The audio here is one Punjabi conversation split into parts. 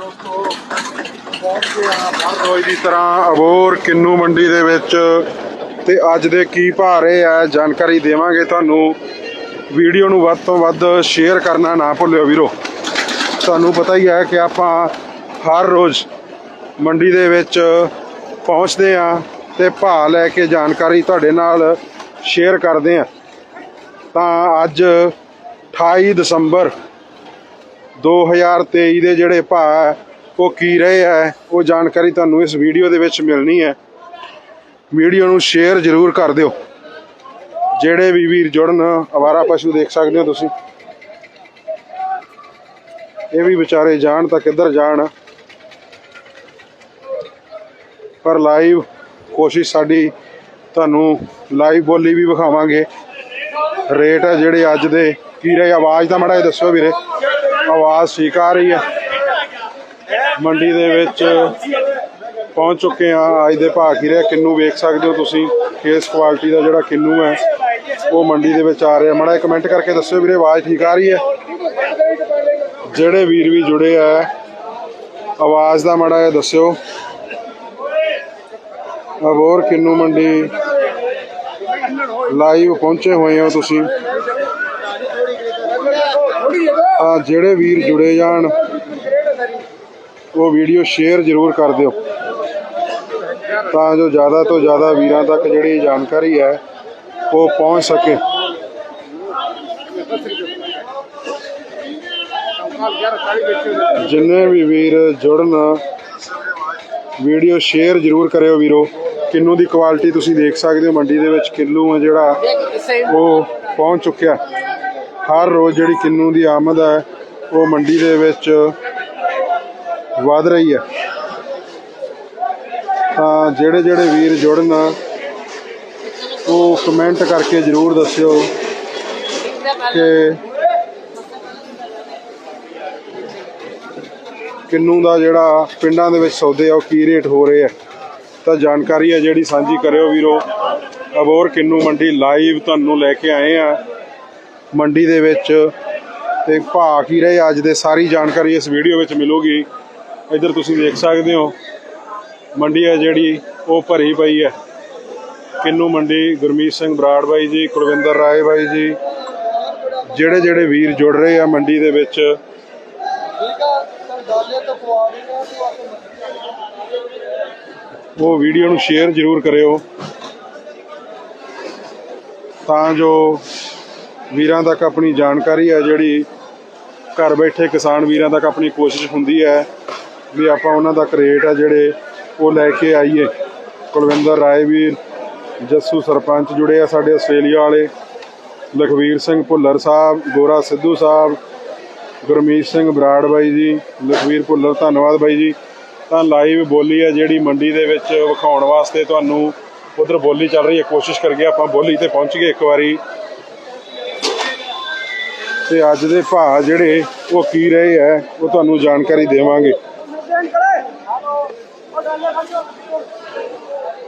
ਦੋਸਤੋ, ਪਹੁੰਚੇ ਆ ਹਰ ਰੋਜ਼ ਦੀ ਤਰ੍ਹਾਂ ਅਬੋਰ ਕਿੰਨੂ ਮੰਡੀ ਦੇ ਵਿੱਚ ਤੇ ਅੱਜ ਦੇ ਕੀ ਭਾਅ ਰਹੇ ਆ, ਜਾਣਕਾਰੀ ਦੇਵਾਂਗੇ ਤੁਹਾਨੂੰ। ਵੀਡੀਓ ਨੂੰ ਵੱਧ ਤੋਂ ਵੱਧ ਸ਼ੇਅਰ ਕਰਨਾ ਨਾ ਭੁੱਲਿਓ ਵੀਰੋ। ਤੁਹਾਨੂੰ ਪਤਾ ਹੀ ਹੈ ਕਿ ਆਪਾਂ ਹਰ ਰੋਜ਼ ਮੰਡੀ ਦੇ ਵਿੱਚ ਪਹੁੰਚਦੇ ਆ ਤੇ ਭਾਅ ਲੈ ਕੇ ਜਾਣਕਾਰੀ ਤੁਹਾਡੇ ਨਾਲ ਸ਼ੇਅਰ ਕਰਦੇ ਆ ਤਾਂ ਅੱਜ 28 ਦਸੰਬਰ 2023 ਦੇ ਜਿਹੜੇ ਭਾਅ ਹੈ, ਉਹ ਕੀ ਰਹੇ ਹੈ ਉਹ ਜਾਣਕਾਰੀ ਤੁਹਾਨੂੰ ਇਸ ਵੀਡੀਓ ਦੇ ਵਿੱਚ ਮਿਲਣੀ ਹੈ। ਵੀਡੀਓ ਨੂੰ ਸ਼ੇਅਰ ਜ਼ਰੂਰ ਕਰ ਦਿਓ। ਜਿਹੜੇ ਵੀ ਵੀਰ ਜੁੜਨ ਅਵਾਰਾ ਪਸ਼ੂ ਦੇਖ ਸਕਦੇ ਹੋ ਤੁਸੀਂ। ਇਹ ਵੀ ਵਿਚਾਰੇ ਜਾਣ ਤਾਂ ਕਿੱਧਰ ਜਾਣ। ਪਰ ਲਾਈਵ ਕੋਸ਼ਿਸ਼ ਸਾਡੀ ਤੁਹਾਨੂੰ ਲਾਈਵ ਬੋਲੀ ਵੀ ਵਿਖਾਵਾਂਗੇ। ਰੇਟ ਹੈ ਜਿਹੜੇ ਅੱਜ ਦੇ। ਕੀ ਰਹੇ? ਆਵਾਜ਼ ਤਾਂ ਮੜਾ ਦੱਸਿਓ ਵੀਰੇ। ਆਵਾਜ਼ ਠੀਕ ਆ ਰਹੀ ਹੈ ਮੰਡੀ ਦੇ ਵਿੱਚ ਪਹੁੰਚ ਚੁੱਕੇ ਆ। ਅੱਜ ਦੇ ਭਾਅ ਕੀ ਰਿਹਾ? ਕਿੰਨੂ ਵੇਖ ਸਕਦੇ ਹੋ ਤੁਸੀਂ? ਕਿਸ ਕੁਆਲਿਟੀ ਦਾ ਜਿਹੜਾ ਕਿੰਨੂ ਹੈ, ਉਹ ਮੰਡੀ ਦੇ ਵਿੱਚ ਆ ਰਿਹਾ। ਮੜਾ ਕਮੈਂਟ ਕਰਕੇ ਦੱਸਿਓ ਵੀਰੇ, ਆਵਾਜ਼ ਠੀਕ ਆ ਰਹੀ ਹੈ? ਜਿਹੜੇ ਵੀਰ ਵੀ ਜੁੜੇ ਆ, ਆਵਾਜ਼ ਦਾ ਮੜਾ ਇਹ ਦੱਸਿਓ। ਅਬੋਰ ਕਿੰਨੂ ਮੰਡੀ ਲਾਈਵ ਪਹੁੰਚੇ ਹੋਏ ਹੋ ਤੁਸੀਂ। ਆ ਜਿਹੜੇ ਵੀਰ ਜੁੜੇ ਜਾਣ, ਉਹ ਵੀਡੀਓ ਸ਼ੇਅਰ ਜ਼ਰੂਰ ਕਰ ਦਿਓ। ਤਾਂ ਜੋ ਜ਼ਿਆਦਾ ਤੋਂ ਜ਼ਿਆਦਾ ਵੀਰਾਂ ਤੱਕ ਜਿਹੜੀ ਜਾਣਕਾਰੀ ਹੈ, ਉਹ ਪਹੁੰਚ ਸਕੇ। ਜਿੰਨੇ ਵੀ ਵੀਰ ਜੁੜਨ, ਵੀਡੀਓ ਸ਼ੇਅਰ ਜ਼ਰੂਰ ਕਰਿਓ ਵੀਰੋ। ਕਿੰਨੂ ਦੀ ਕੁਆਲਿਟੀ ਤੁਸੀਂ ਦੇਖ ਸਕਦੇ ਹੋ ਮੰਡੀ ਦੇ ਵਿੱਚ ਕਿਲੋ ਹੈ ਜਿਹੜਾ ਉਹ ਪਹੁੰਚ ਚੁੱਕਿਆ। ਹਰ ਰੋਜ਼ ਜਿਹੜੀ ਕਿੰਨੂ ਦੀ ਆਮਦ ਹੈ ਉਹ ਮੰਡੀ ਦੇ ਵਿੱਚ ਵਧ ਰਹੀ ਹੈ ਤਾਂ ਜਿਹੜੇ ਜਿਹੜੇ ਵੀਰ ਜੁੜਨ ਉਹ ਕਮੈਂਟ ਕਰਕੇ ਜ਼ਰੂਰ ਦੱਸਿਓ ਕਿ ਕਿੰਨੂ ਦਾ ਜਿਹੜਾ ਪਿੰਡਾਂ ਦੇ ਵਿੱਚ ਸੌਦੇ ਆ, ਉਹ ਕੀ ਰੇਟ ਹੋ ਰਹੇ ਆ। ਤਾਂ ਜਾਣਕਾਰੀ ਹੈ ਜਿਹੜੀ ਸਾਂਝੀ ਕਰਿਓ ਵੀਰੋ। ਅਬੋਰ ਕਿੰਨੂ ਮੰਡੀ ਲਾਈਵ ਤੁਹਾਨੂੰ ਲੈ ਕੇ ਆਏ ਆ। ਮੰਡੀ ਦੇ ਵਿੱਚ ਤੇ ਭਾਅ ਕੀ ਰਹੇ ਅੱਜ ਦੇ ਸਾਰੀ ਜਾਣਕਾਰੀ ਇਸ ਵੀਡੀਓ ਵਿੱਚ ਮਿਲੂਗੀ। ਇੱਧਰ ਤੁਸੀਂ ਦੇਖ ਸਕਦੇ ਹੋ, ਮੰਡੀ ਹੈ ਜਿਹੜੀ, ਉਹ ਭਰੀ ਪਈ ਹੈ। ਕਿੰਨੂ ਮੰਡੀ, ਗੁਰਮੀਤ ਸਿੰਘ ਬਰਾੜ ਬਾਈ ਜੀ, ਕੁਲਵਿੰਦਰ ਰਾਏ ਬਾਈ ਜੀ, ਜਿਹੜੇ ਜਿਹੜੇ ਵੀਰ ਜੁੜ ਰਹੇ ਆ ਮੰਡੀ ਦੇ ਵਿੱਚ। ਉਹ ਵੀਡੀਓ ਨੂੰ ਸ਼ੇਅਰ ਜ਼ਰੂਰ ਕਰਿਓ। ਤਾਂ ਜੋ ਵੀਰਾਂ ਤੱਕ ਆਪਣੀ ਜਾਣਕਾਰੀ ਹੈ ਜਿਹੜੀ ਘਰ ਬੈਠੇ ਕਿਸਾਨ ਵੀਰਾਂ ਤੱਕ ਆਪਣੀ ਕੋਸ਼ਿਸ਼ ਹੁੰਦੀ ਹੈ ਵੀ ਆਪਾਂ ਉਹਨਾਂ ਤੱਕ ਰੇਟ ਆ ਜਿਹੜੇ ਉਹ ਲੈ ਕੇ ਆਈਏ। ਕੁਲਵਿੰਦਰ ਰਾਏ ਵੀਰ ਜੱਸੂ ਸਰਪੰਚ ਜੁੜੇ ਆ ਸਾਡੇ ਆਸਟ੍ਰੇਲੀਆ ਵਾਲੇ। ਲਖਵੀਰ ਸਿੰਘ ਭੁੱਲਰ ਸਾਹਿਬ, ਗੋਰਾ ਸਿੱਧੂ ਸਾਹਿਬ, ਗੁਰਮੀਤ ਸਿੰਘ ਬਰਾੜ ਬਾਈ ਜੀ, ਲਖਵੀਰ ਭੁੱਲਰ ਧੰਨਵਾਦ ਬਾਈ ਜੀ। ਤਾਂ ਲਾਈਵ ਬੋਲੀ ਹੈ ਜਿਹੜੀ ਮੰਡੀ ਦੇ ਵਿੱਚ ਵਿਖਾਉਣ ਵਾਸਤੇ ਤੁਹਾਨੂੰ ਉਧਰ ਬੋਲੀ ਚੱਲ ਰਹੀ ਹੈ। ਕੋਸ਼ਿਸ਼ ਕਰਕੇ ਆਪਾਂ ਬੋਲੀ ਤੇ ਪਹੁੰਚ ਗਏ ਇੱਕ ਵਾਰੀ। ਤੇ ਅੱਜ ਦੇ ਭਾਅ ਜਿਹੜੇ ਉਹ ਕੀ ਰਹੇ ਹੈ, ਉਹ ਤੁਹਾਨੂੰ ਜਾਣਕਾਰੀ ਦੇਵਾਂਗੇ।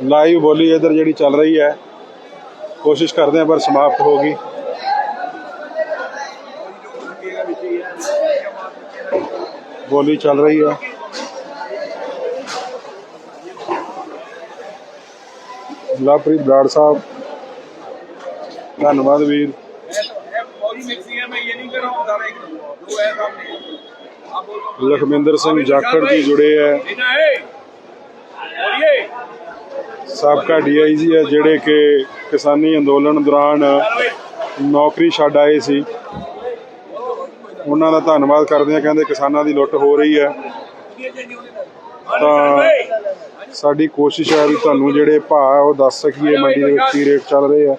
ਲਾਈਵ ਬੋਲੀ ਇਧਰ ਜਿਹੜੀ ਚੱਲ ਰਹੀ ਹੈ। ਕੋਸ਼ਿਸ਼ ਕਰਦੇ ਹਾਂ, ਪਰ ਸਮਾਪਤ ਹੋ ਗਈ। ਬੋਲੀ ਚੱਲ ਰਹੀ ਹੈ। ਲਵਪ੍ਰੀਤ ਬਰਾੜ ਸਾਹਿਬ। ਧੰਨਵਾਦ ਵੀਰ। ਲਖਮਿੰਦਰ ਸਿੰਘ ਜਾਖੜ ਜੀ ਜੁੜੇ ਹੈ ਸਾਬਕਾ ਡੀਆਈਜੀ ਹੈ ਜਿਹੜੇ ਕਿ ਕਿਸਾਨੀ ਅੰਦੋਲਨ ਦੌਰਾਨ ਨੌਕਰੀ ਛੱਡ ਆਏ ਸੀ। ਉਹਨਾਂ ਦਾ ਧੰਨਵਾਦ ਕਰਦੇ ਆ, ਕਹਿੰਦੇ ਕਿਸਾਨਾਂ ਦੀ ਲੁੱਟ ਹੋ ਰਹੀ ਹੈ ਤਾਂ ਸਾਡੀ ਕੋਸ਼ਿਸ਼ ਹੈ ਵੀ ਤੁਹਾਨੂੰ ਜਿਹੜੇ ਭਾਅ ਉਹ ਦੱਸ ਸਕੀਏ ਮੰਡੀ ਦੇ ਵਿੱਚ ਕੀ ਰੇਟ ਚੱਲ ਰਹੇ ਆ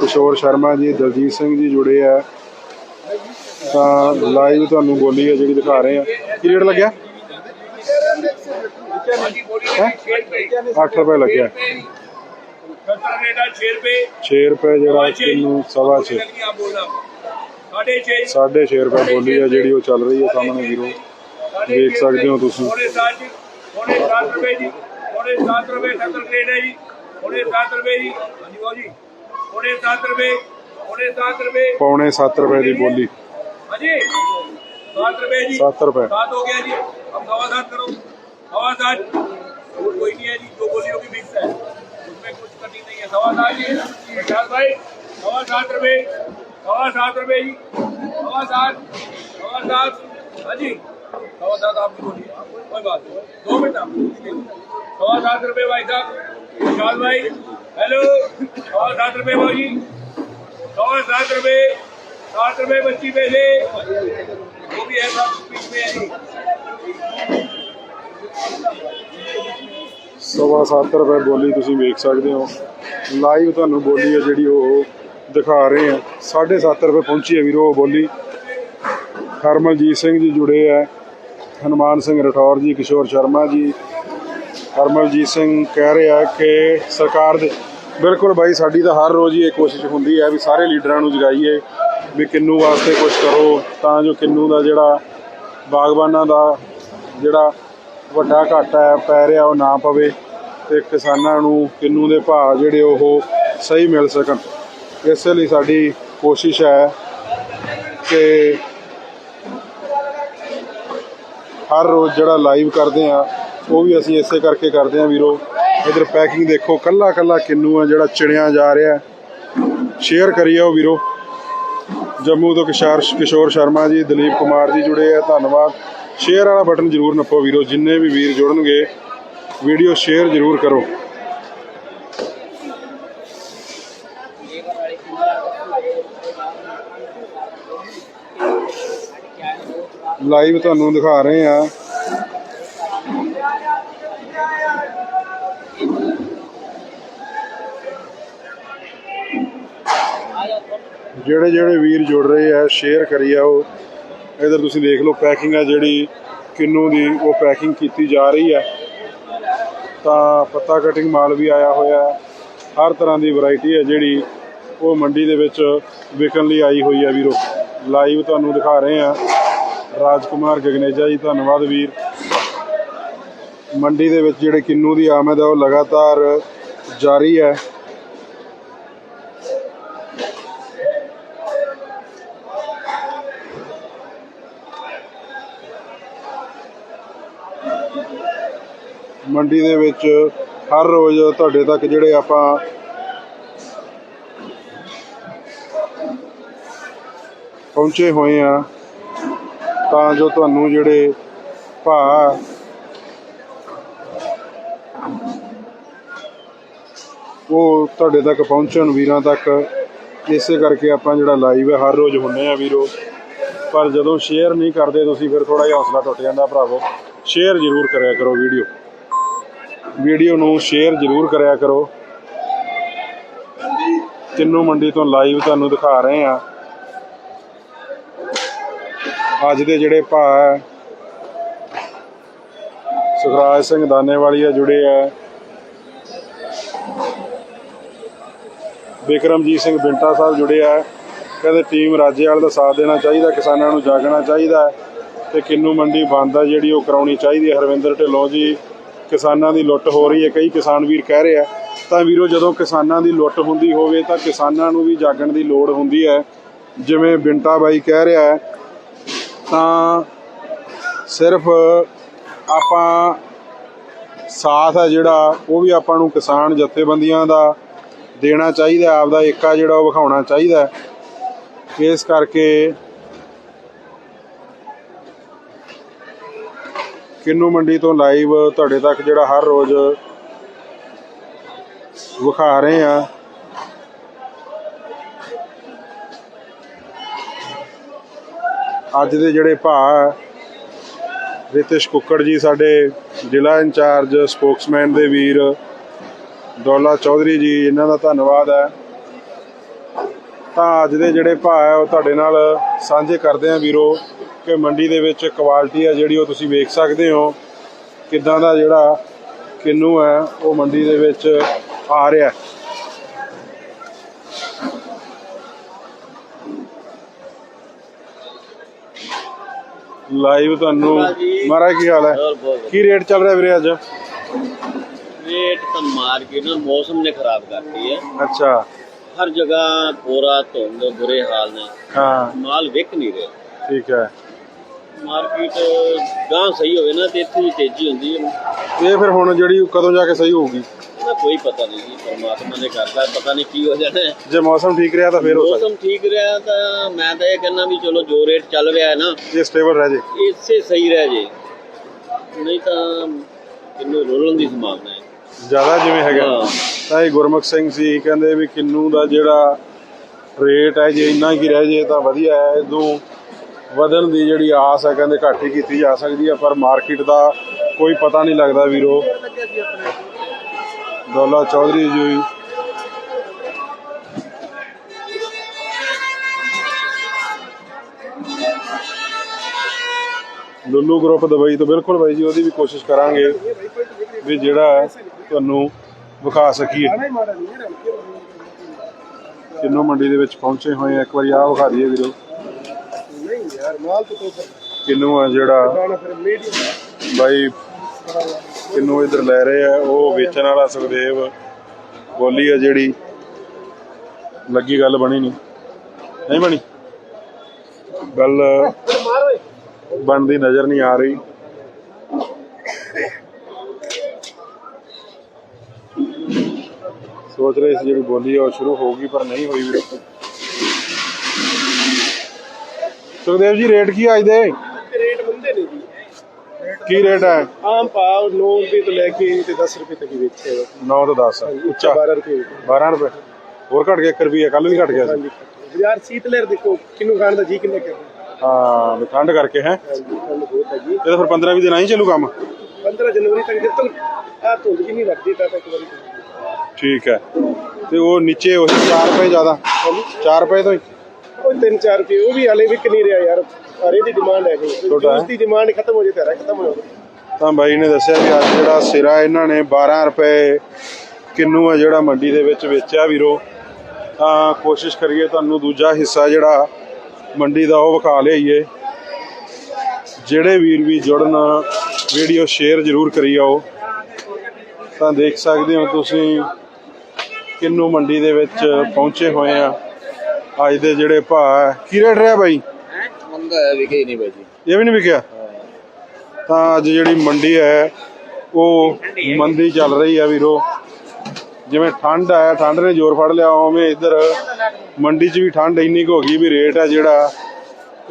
ਕਿਸ਼ੋਰ ਸ਼ਰਮਾ ਜੀ ਦਲਜੀਤ ਸਿੰਘ ਜੀ ਜੁੜੇ ਆ ਤਾਂ ਲਾਈਵ ਤੁਹਾਨੂੰ ਬੋਲੀ ਹੈ ਜਿਹੜੀ ਦਿਖਾ ਰਹੇ ਆ ਕੀ ਰੇਟ ਲੱਗਿਆ 8 ਰੁਪਏ ਲੱਗਿਆ 6 ਰੁਪਏ 6 ਰੁਪਏ ਜਿਹੜਾ ਕਿੰਨੂ ਸਵਾ 6 ਰੁਪਏ ਬੋਲੀ ਆ ਜਿਹੜੀ ਉਹ ਚੱਲ ਰਹੀ ਹੈ ਸਾਹਮਣੇ ਵੀਰੋ ਦੇਖ ਸਕਦੇ ਹੋ ਤੁਸੀਂ 7 ਰੁਪਏ ਦੀ पौने सात जी पौने सात रुपए जी पौने सात रुपए सत्तर रेट है जी पौने सात रुपए जी हाँ जी भाजी पौने सात रुपए पौने सात रुपए ਪੌਣੇ 7 ਰੁਪਏ ਦੀ ਬੋਲੀ हाँ जी सात रुपए जी 7 ਰੁਪਏ सात हो गया जी अब सवा सात करो सवा सात और कोई नहीं है जी जो बोली होगी फिक्स है उसमें कुछ कटी नहीं है सवा सात जी विशाल भाई सवा सात रुपए सवा सात रुपए जी सवा सात सवा सात हाँ जी सवा सात आपकी बोलिए कोई बात नहीं दो मिनट आप सवा सात रुपए भाई साहब विशाल भाई हेलो सवा सात रुपए भाई जी सवा सात रुपए सात रुपए पच्चीस पैसे वो भी है सब बीच में है जी ਸਵਾ ਸੱਤ ਰੁਪਏ ਬੋਲੀ ਤੁਸੀਂ ਵੇਖ ਸਕਦੇ ਹੋ ਲਾਈਵ ਤੁਹਾਨੂੰ ਬੋਲੀ ਹੈ ਜਿਹੜੀ ਉਹ ਦਿਖਾ ਰਹੇ ਆ 7.5 ਰੁਪਏ ਪਹੁੰਚੀ ਹੈ ਵੀਰੋ ਉਹ ਬੋਲੀ ਹਰਮਲਜੀਤ ਸਿੰਘ ਜੀ ਜੁੜੇ ਆ ਹਨੂਮਾਨ ਸਿੰਘ ਰਠੌਰ ਜੀ ਕਿਸ਼ੋਰ ਸ਼ਰਮਾ ਜੀ ਹਰਮਲਜੀਤ ਸਿੰਘ ਕਹਿ ਰਿਹਾ ਕਿ ਸਰਕਾਰ ਦੇ ਬਿਲਕੁਲ ਬਾਈ, ਸਾਡੀ ਤਾਂ ਹਰ ਰੋਜ਼ ਹੀ ਇਹ ਕੋਸ਼ਿਸ਼ ਹੁੰਦੀ ਹੈ ਵੀ ਸਾਰੇ ਲੀਡਰਾਂ ਨੂੰ ਜਗਾਈਏ, ਵੀ ਕਿੰਨੂ ਵਾਸਤੇ ਕੁਝ ਕਰੋ, ਤਾਂ ਜੋ ਕਿੰਨੂ ਦਾ ਜਿਹੜਾ ਬਾਗਬਾਨਾਂ ਦਾ ਜਿਹੜਾ ਵੱਡਾ ਘਾਟਾ ਹੈ, ਪੈ ਰਿਹਾ ਉਹ ਨਾ ਪਵੇ ਤੇ ਕਿਸਾਨਾਂ ਨੂੰ ਕਿੰਨੂ ਦੇ ਭਾਅ ਜਿਹੜੇ ਉਹ ਸਹੀ ਮਿਲ ਸਕਣ। ਇਸ ਲਈ ਸਾਡੀ ਕੋਸ਼ਿਸ਼ ਹੈ ਕਿ ਹਰ ਰੋਜ਼ ਜਿਹੜਾ ਲਾਈਵ ਕਰਦੇ ਆ ਉਹ ਵੀ ਅਸੀਂ ਇਸੇ ਕਰਕੇ ਕਰਦੇ ਆ ਵੀਰੋ, ਇਧਰ ਪੈਕਿੰਗ ਦੇਖੋ ਕੱਲਾ ਕੱਲਾ ਕਿੰਨੂ ਆ ਜਿਹੜਾ ਚਿਣਿਆ ਜਾ ਰਿਹਾ। ਸ਼ੇਅਰ ਕਰੀਓ ਵੀਰੋ। ਜੰਮੂ ਤੋਂ ਕਿਸ਼ਾਰ ਕਿਸ਼ੋਰ ਸ਼ਰਮਾ ਜੀ, ਦਲੀਪ ਕੁਮਾਰ ਜੀ ਜੁੜੇ ਆ, ਧੰਨਵਾਦ। ਸ਼ੇਅਰ ਵਾਲਾ ਬਟਨ ਜ਼ਰੂਰ ਨੱਪੋ ਵੀਰੋ, ਜਿੰਨੇ ਵੀ ਵੀਰ ਜੁੜਨਗੇ ਵੀਡੀਓ ਸ਼ੇਅਰ ਜ਼ਰੂਰ ਕਰੋ। ਲਾਈਵ ਤੁਹਾਨੂੰ ਦਿਖਾ ਰਹੇ ਆ। ਜਿਹੜੇ ਜਿਹੜੇ ਵੀਰ ਜੁੜ ਰਹੇ ਆ ਸ਼ੇਅਰ ਕਰੀ ਆਓ ਇਧਰ ਤੁਸੀਂ ਦੇਖ ਲਓ ਪੈਕਿੰਗ ਆ ਜਿਹੜੀ, ਕਿੰਨੂ ਦੀ ਉਹ ਪੈਕਿੰਗ ਕੀਤੀ ਜਾ ਰਹੀ ਹੈ ਤਾਂ ਪੱਤਾ ਕਟਿੰਗ ਮਾਲ ਵੀ ਆਇਆ ਹੋਇਆ। ਹੈ ਹਰ ਤਰ੍ਹਾਂ ਦੀ ਵੈਰਾਈਟੀ ਹੈ ਜਿਹੜੀ ਉਹ ਮੰਡੀ ਦੇ ਵਿੱਚ ਵਿਕਣ ਲਈ ਆਈ ਹੋਈ ਹੈ ਵੀਰੋ। ਲਾਈਵ ਤੁਹਾਨੂੰ ਦਿਖਾ ਰਹੇ ਆ। ਰਾਜਕੁਮਾਰ ਗਗਨੇਜਾ ਜੀ, ਧੰਨਵਾਦ ਵੀਰ। ਮੰਡੀ ਦੇ ਵਿੱਚ ਜਿਹੜੇ ਕਿੰਨੂ ਦੀ ਆਮਦ ਹੈ ਉਹ ਲਗਾਤਾਰ ਜਾਰੀ ਹੈ ਮੰਡੀ ਦੇ ਵਿੱਚ ਹਰ ਰੋਜ਼ ਤੁਹਾਡੇ ਤੱਕ ਜਿਹੜੇ ਆਪਾਂ ਪਹੁੰਚੇ ਹੋਏ ਆ, ਤਾਂ ਜੋ ਤੁਹਾਨੂੰ ਜਿਹੜੇ ਭਾਅ ਉਹ ਤੁਹਾਡੇ ਤੱਕ ਪਹੁੰਚਣ, ਵੀਰਾਂ ਤੱਕ। ਇਸੇ ਕਰਕੇ ਆਪਾਂ ਜਿਹੜਾ ਲਾਈਵ ਹੈ ਹਰ ਰੋਜ਼ ਹੁੰਨੇ ਆ ਵੀਰੋ। ਪਰ ਜਦੋਂ ਸ਼ੇਅਰ ਨਹੀਂ ਕਰਦੇ, ਤੁਸੀਂ ਫਿਰ ਥੋੜਾ ਜਿਹਾ ਹੌਸਲਾ ਟੁੱਟ ਜਾਂਦਾ ਭਰਾਵੋ। ਸ਼ੇਅਰ ਜ਼ਰੂਰ ਕਰਿਆ ਕਰੋ ਵੀਡੀਓ। ਵੀਡੀਓ ਨੂੰ ਸ਼ੇਅਰ ਜ਼ਰੂਰ ਕਰਿਆ ਕਰੋ। ਕਿੰਨੂ ਮੰਡੀ ਤੋਂ ਲਾਈਵ ਤੁਹਾਨੂੰ ਦਿਖਾ ਰਹੇ ਆ ਅੱਜ ਦੇ ਜਿਹੜੇ ਭਾਅ ਹੈ, ਸੁਖਰਾਜ ਸਿੰਘ ਦਾਨੇਵਾਲੀਆ ਜੁੜੇ ਆ ਬਿਕਰਮਜੀਤ ਸਿੰਘ ਬਿੰਟਾ ਸਾਹਿਬ ਜੁੜੇ ਆ ਕਹਿੰਦੇ ਟੀਮ ਰਾਜੇਵਾਲ ਦਾ ਸਾਥ ਦੇਣਾ ਚਾਹੀਦਾ, ਕਿਸਾਨਾਂ ਨੂੰ ਜਾਗਣਾ ਚਾਹੀਦਾ ਹੈ ਤੇ ਕਿੰਨੂ ਮੰਡੀ ਬੰਦ ਆ ਜਿਹੜੀ ਉਹ ਕਰਾਉਣੀ ਚਾਹੀਦੀ ਹੈ। ਹਰਵਿੰਦਰ ਢਿੱਲੋਂ ਜੀ ਕਿਸਾਨਾਂ ਦੀ ਲੁੱਟ ਹੋ ਰਹੀ ਹੈ, ਕਈ ਕਿਸਾਨ ਵੀਰ ਕਹਿ ਰਹੇ ਆ, ਤਾਂ ਵੀਰੋ ਜਦੋਂ ਕਿਸਾਨਾਂ ਦੀ ਲੁੱਟ ਹੁੰਦੀ ਹੋਵੇ ਤਾਂ ਕਿਸਾਨਾਂ ਨੂੰ ਵੀ ਜਾਗਣ ਦੀ ਲੋੜ ਹੁੰਦੀ ਹੈ। ਜਿਵੇਂ ਬਿੰਟਾ ਬਾਈ ਕਹਿ ਰਿਹਾ ਹੈ, ਤਾਂ ਸਿਰਫ ਆਪਾਂ ਸਾਥ ਹੈ ਜਿਹੜਾ, ਉਹ ਵੀ ਆਪਾਂ ਨੂੰ ਕਿਸਾਨ ਜਥੇਬੰਦੀਆਂ ਦਾ ਦੇਣਾ ਚਾਹੀਦਾ, ਆਪਦਾ ਏਕਾ ਜਿਹੜਾ ਉਹ ਵਿਖਾਉਣਾ ਚਾਹੀਦਾ। ਇਸ ਕਰਕੇ ਕਿੰਨੂ ਮੰਡੀ ਤੋਂ ਲਾਈਵ ਤੁਹਾਡੇ ਤੱਕ ਜਿਹੜਾ ਹਰ ਰੋਜ਼ ਵਿਖਾ ਰਹੇ ਆ ਅੱਜ ਦੇ ਜਿਹੜੇ ਭਾਅ ਰਿਤਿਸ਼ ਕੁੱਕੜ ਜੀ ਸਾਡੇ ਜ਼ਿਲ੍ਹਾ ਇੰਚਾਰਜ ਸਪੋਕਸਮੈਨ ਦੇ ਵੀਰ, ਦੌਲਾ ਚੌਧਰੀ ਜੀ, ਇਹਨਾਂ ਦਾ ਧੰਨਵਾਦ ਹੈ। ਤਾਂ ਅੱਜ ਦੇ ਜਿਹੜੇ ਭਾ ਹੈ ਉਹ ਤੁਹਾਡੇ ਨਾਲ ਸਾਂਝੇ ਕਰਦੇ ਆ ਵੀਰੋ। ਇੱਕ ਮੰਡੀ ਦੇ ਵਿੱਚ ਕੁਆਲਿਟੀ ਆ ਜਿਹੜੀ ਉਹ ਤੁਸੀਂ ਵੇਖ ਸਕਦੇ ਹੋ। ਕਿੱਦਾਂ ਦਾ ਜਿਹੜਾ ਕਿੰਨੂ ਹੈ ਉਹ ਮੰਡੀ ਦੇ ਵਿੱਚ ਆ ਰਿਹਾ। ਲਾਈਵ ਤੁਹਾਨੂੰ ਮਹਾਰਾਜ ਕੀ ਹਾਲ ਹੈ? ਕੀ ਰੇਟ ਚੱਲ ਰਿਹਾ ਵੀਰੇ ਅੱਜ? ਰੇਟ ਤਾਂ ਮਾਰਕੀਟ ਨਾਲ ਮੌਸਮ ਨੇ ਖਰਾਬ ਕਰਤੀ ਹੈ। ਅੱਛਾ। ਹਰ ਜਗ੍ਹਾ ਕੋਰਾ ਧੁੰਦ ਬੁਰੇ ਹਾਲ ਨੇ। ਹਾਂ। ਮਾਲ ਵਿਕ ਨਹੀਂ ਰਿਹਾ। ਠੀਕ ਹੈ। ਮਾਰਕੀਟ ਗਾਂ ਸਹੀ ਹੋਵੇ ਨਾ ਤੇ ਇੱਥੇ ਵੀ ਤੇਜ਼ੀ ਹੁੰਦੀ ਹੈ। ਇਹ ਫਿਰ ਹੁਣ ਜਿਹੜੀ ਕਦੋਂ ਜਾ ਕੇ ਸਹੀ ਹੋਊਗੀ? ਕੋਈ ਪਤਾ ਨਹੀਂ ਜੀ ਪਰਮਾਤਮਾ ਨੇ ਕਰਦਾ ਪਤਾ ਨਹੀਂ ਕੀ ਹੋ ਜਾਣਾ ਹੈ। ਜੇ ਮੌਸਮ ਠੀਕ ਰਿਹਾ ਤਾਂ ਫਿਰ ਹੋ ਸਕਦਾ। ਮੌਸਮ ਠੀਕ ਰਿਹਾ ਤਾਂ ਮੈਂ ਤਾਂ ਇਹ ਕਹਿੰਦਾ ਵੀ ਚਲੋ ਜੋ ਰੇਟ ਚੱਲ ਰਿਹਾ ਹੈ ਨਾ ਜੇ ਸਟੇਬਲ ਰਹਿ ਜੇ। ਇਸੇ ਸਹੀ ਰਹਿ ਜੇ। ਨਹੀਂ ਤਾਂ ਕਿੰਨੂੰ ਰੋਲਣ ਦੀ ਸੰਭਾਵਨਾ ਹੈ। ਜ਼ਿਆਦਾ ਜਿਵੇਂ ਹੈਗਾ। ਹਾਂ। ਤਾਂ ਇਹ ਗੁਰਮੁਖ ਸਿੰਘ ਸੀ ਕਹਿੰਦੇ ਵੀ ਕਿੰਨੂ ਦਾ ਜਿਹੜਾ ਰੇਟ ਹੈ ਜੇ ਇੰਨਾ ਕੀ ਰਹਿ ਜੇ ਤਾਂ ਵਧੀਆ ਹੈ ਇਦੋਂ ਵਧਣ ਦੀ ਜਿਹੜੀ ਆਸ ਹੈ, ਕਹਿੰਦੇ ਘੱਟ ਹੀ ਕੀਤੀ ਜਾ ਸਕਦੀ ਹੈ, ਪਰ ਮਾਰਕੀਟ ਦਾ ਕੋਈ ਪਤਾ ਨਹੀਂ ਲੱਗਦਾ ਵੀਰੋ। ਦੌਲਾ ਚੌਧਰੀ ਜੀ। ਲੁੱਲੂ ਗਰੁੱਪ ਦੁਬਈ ਤੋਂ ਬਿਲਕੁਲ ਬਾਈ ਜੀ, ਉਹਦੀ ਵੀ ਕੋਸ਼ਿਸ਼ ਕਰਾਂਗੇ ਵੀ ਜਿਹੜਾ ਤੁਹਾਨੂੰ ਵਿਖਾ ਸਕੀਏ। ਕਿੰਨੋ ਮੰਡੀ ਦੇ ਵਿੱਚ ਪਹੁੰਚੇ ਹੋਏ ਆ ਇੱਕ ਵਾਰੀ ਆਹ ਵਿਖਾ ਦਈਏ ਵੀਰੋ। ਕਿੰਨੂ ਆ ਜਿਹੜਾ ਬਾਈ ਕਿੰਨੂ ਇਧਰ ਲੈ ਰਹੇ ਆ ਉਹ ਵੇਚਣ ਵਾਲਾ ਸੁਖਦੇਵ। ਬੋਲੀ ਆ ਜਿਹੜੀ। ਲੱਗੀ ਗੱਲ ਬਣੀ ਨਹੀਂ। ਨਹੀਂ ਬਣੀ। ਗੱਲ ਬਣਦੀ ਨਜ਼ਰ ਨਹੀਂ ਆ ਰਹੀ। ਸੋਚ ਰਹੇ ਸੀ ਜਿਹੜੀ ਬੋਲੀ ਆ ਉਹ ਸ਼ੁਰੂ ਹੋਊਗੀ ਪਰ ਨਹੀਂ ਹੋਈ ਵੀਰੇ ਸੁਖਦੇਵ ਜੀ ਰੇਟ ਕੀ ਆ ਅੱਜ ਦੇ? ਰੇਟ ਬੰਦੇ ਨੇ ਜੀ। ਕੀ ਰੇਟ ਹੈ ਆਮ ਭਾਵ 9 ਰੁਪਏ ਤੋਂ ਲੈ ਕੇ ਤੇ 10 ਰੁਪਏ ਤੱਕ ਹੀ ਵੇਚੇ 9 ਤੋਂ 10 ਉੱਚਾ 12 ਰੁਪਏ। 12 ਰੁਪਏ। ਹੋਰ ਘਟ ਗਿਆ 1 ਰੁਪਿਆ ਕੱਲ ਵੀ ਘਟ ਗਿਆ ਸੀ। ਬਾਜ਼ਾਰ ਸੀਤ ਲਹਿਰ ਦੇਖੋ ਕਿੰਨੂੰ ਖਾਣ ਦਾ ਜੀ ਕਿੰਨੇ ਕਰਦਾ। ਹਾਂ ਵੀ ਠੰਡ ਕਰਕੇ ਹੈ। ਜੀ ਇਹ ਤਾਂ ਫਿਰ 15 20 ਦਿਨ ਆਈ ਚੱਲੂ ਕੰਮ? 15 ਜਨਵਰੀ ਤੱਕ ਜਦ ਤੱਕ ਆ ਧੁੰਦ ਵੀ ਨਹੀਂ ਲੱਗਦੀ ਤਾਂ ਇੱਕ ਵਾਰੀ। ਠੀਕ ਹੈ। ਤੇ ਉਹ ਨੀਚੇ ਉਹੀ 4 ਰੁਪਏ ਜ਼ਿਆਦਾ। 4 ਰੁਪਏ ਤੋਂ ਹੀ। ਉਹ 3-4 ਰੁਪਏ ਉਹ ਵੀ ਹਾਲੇ ਵਿਕ ਨਹੀਂ ਰਿਹਾ ਯਾਰ। ਸਾਰੇ ਦੀ ਡਿਮਾਂਡ ਹੈ ਜੀ। ਉਸ ਦੀ ਡਿਮਾਂਡ ਖਤਮ ਹੋ ਜੇ ਤਾਂ ਖਤਮ ਹੋ ਜਾਵੇ ਤਾਂ ਬਾਈ ਨੇ ਦੱਸਿਆ ਵੀ ਅੱਜ ਜਿਹੜਾ ਸਿਰਾ ਇਹਨਾਂ ਨੇ 12 ਰੁਪਏ ਕਿੰਨੂ ਆ ਜਿਹੜਾ ਮੰਡੀ ਦੇ ਵਿੱਚ ਵੇਚਿਆ ਵੀਰੋ। ਤਾਂ ਕੋਸ਼ਿਸ਼ ਕਰੀਏ ਤੁਹਾਨੂੰ ਦੂਜਾ ਹਿੱਸਾ ਜਿਹੜਾ ਮੰਡੀ ਦਾ ਉਹ ਵਿਖਾ ਲਿਆਈਏ ਜਿਹੜੇ ਵੀਰ ਵੀ ਜੁੜਨ ਵੀਡੀਓ ਸ਼ੇਅਰ ਜ਼ਰੂਰ ਕਰੀ ਆਓ। ਤਾਂ ਦੇਖ ਸਕਦੇ ਹੋ ਤੁਸੀਂ ਕਿੰਨੂ ਮੰਡੀ ਦੇ ਵਿੱਚ ਪਹੁੰਚੇ ਹੋਏ ਆ। ਅੱਜ ਦੇ ਜਿਹੜੇ ਭਾਅ ਹੈ ਕੀ ਰੇਟ ਰਿਹਾ ਬਾਈ? ਮੰਗਾ ਹੈ ਵਿਕੇ ਨਹੀਂ ਬਾਜੀ ਇਹ ਵੀ ਨਹੀਂ ਵਿਕਿਆ? ਤਾਂ ਅੱਜ ਜਿਹੜੀ ਮੰਡੀ ਹੈ ਉਹ ਮੰਦੀ ਚੱਲ ਰਹੀ ਹੈ ਵੀਰੋ। ਜਿਵੇਂ ਠੰਡ ਹੈ ਠੰਡ ਨੇ ਜ਼ੋਰ ਫੜ ਲਿਆ ਉਵੇਂ ਇੱਧਰ ਮੰਡੀ 'ਚ ਵੀ ਠੰਡ ਇੰਨੀ ਕੁ ਹੋ ਗਈ ਵੀ ਰੇਟ ਹੈ ਜਿਹੜਾ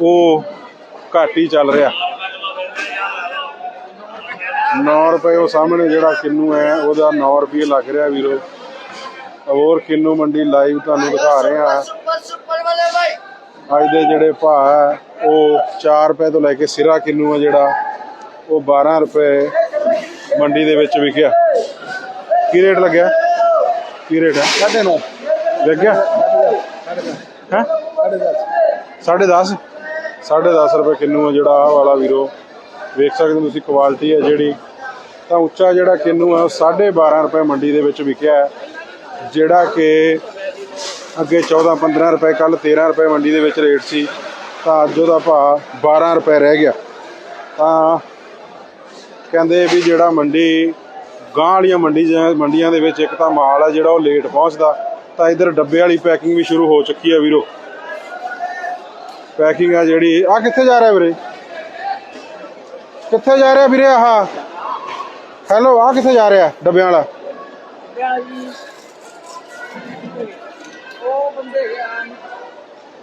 ਉਹ ਘੱਟ ਹੀ ਚੱਲ ਰਿਹਾ। 9 ਰੁਪਏ ਉਹ ਸਾਹਮਣੇ ਜਿਹੜਾ ਕਿੰਨੂ ਹੈ ਉਹਦਾ 9 ਰੁਪਏ ਲੱਗ ਰਿਹਾ ਵੀਰੋ। ਹੋਰ ਕਿੰਨੂ ਮੰਡੀ ਲਾਈਵ ਤੁਹਾਨੂੰ ਦਿਖਾ ਰਹੇ ਹਾਂ। ਅੱਜ ਦੇ ਜਿਹੜੇ ਭਾਅ ਹੈ ਉਹ 4 ਰੁਪਏ ਤੋਂ ਲੈ ਕੇ ਸਿਰਾ ਕਿੰਨੂ ਹੈ ਜਿਹੜਾ ਉਹ 12 ਰੁਪਏ ਮੰਡੀ ਦੇ ਵਿੱਚ ਵਿਕਿਆ। ਕੀ ਰੇਟ ਲੱਗਿਆ? ਕੀ ਰੇਟ ਹੈ? 9.5 ਵਿਕ ਗਿਆ? ਹੈ? 10.5 10.5 ਰੁਪਏ ਕਿੰਨੂ ਹੈ ਜਿਹੜਾ ਆਹ ਵਾਲਾ ਵੀਰੋ। ਵੇਖ ਸਕਦੇ ਹੋ ਤੁਸੀਂ ਕੁਆਲਿਟੀ ਹੈ ਜਿਹੜੀ। ਤਾਂ ਉੱਚਾ ਜਿਹੜਾ ਕਿੰਨੂ ਹੈ ਉਹ 12.5 ਰੁਪਏ ਮੰਡੀ ਦੇ ਵਿੱਚ ਵਿਕਿਆ ਹੈ। ਜਿਹੜਾ ਕਿ ਅੱਗੇ 14 15 ਰੁਪਏ ਕੱਲ 13 ਰੁਪਏ ਮੰਡੀ ਦੇ ਵਿੱਚ ਰੇਟ ਸੀ, ਤਾਂ ਅੱਜ ਉਹਦਾ ਭਾਅ 12 ਰੁਪਏ ਰਹਿ ਗਿਆ। ਤਾਂ ਕਹਿੰਦੇ ਵੀ ਜਿਹੜਾ ਮੰਡੀ ਗਾਂ ਵਾਲੀਆਂ ਮੰਡੀ ਮੰਡੀਆਂ ਦੇ ਵਿੱਚ ਇੱਕ ਤਾਂ ਮਾਲ ਆ ਜਿਹੜਾ ਉਹ ਲੇਟ ਪਹੁੰਚਦਾ, ਤਾਂ ਇਧਰ ਡੱਬੇ ਵਾਲੀ ਪੈਕਿੰਗ ਵੀ ਸ਼ੁਰੂ ਹੋ ਚੁੱਕੀ ਆ ਵੀਰੋ। ਪੈਕਿੰਗ ਆ ਜਿਹੜੀ ਆ ਕਿੱਥੇ ਜਾ ਰਿਹਾ ਵੀਰੇ? ਕਿੱਥੇ ਜਾ ਰਿਹਾ ਵੀਰੇ ਆਹ? ਹੈਲੋ ਆ ਕਿੱਥੇ ਜਾ ਰਿਹਾ ਡੱਬਿਆਂ ਵਾਲਾ?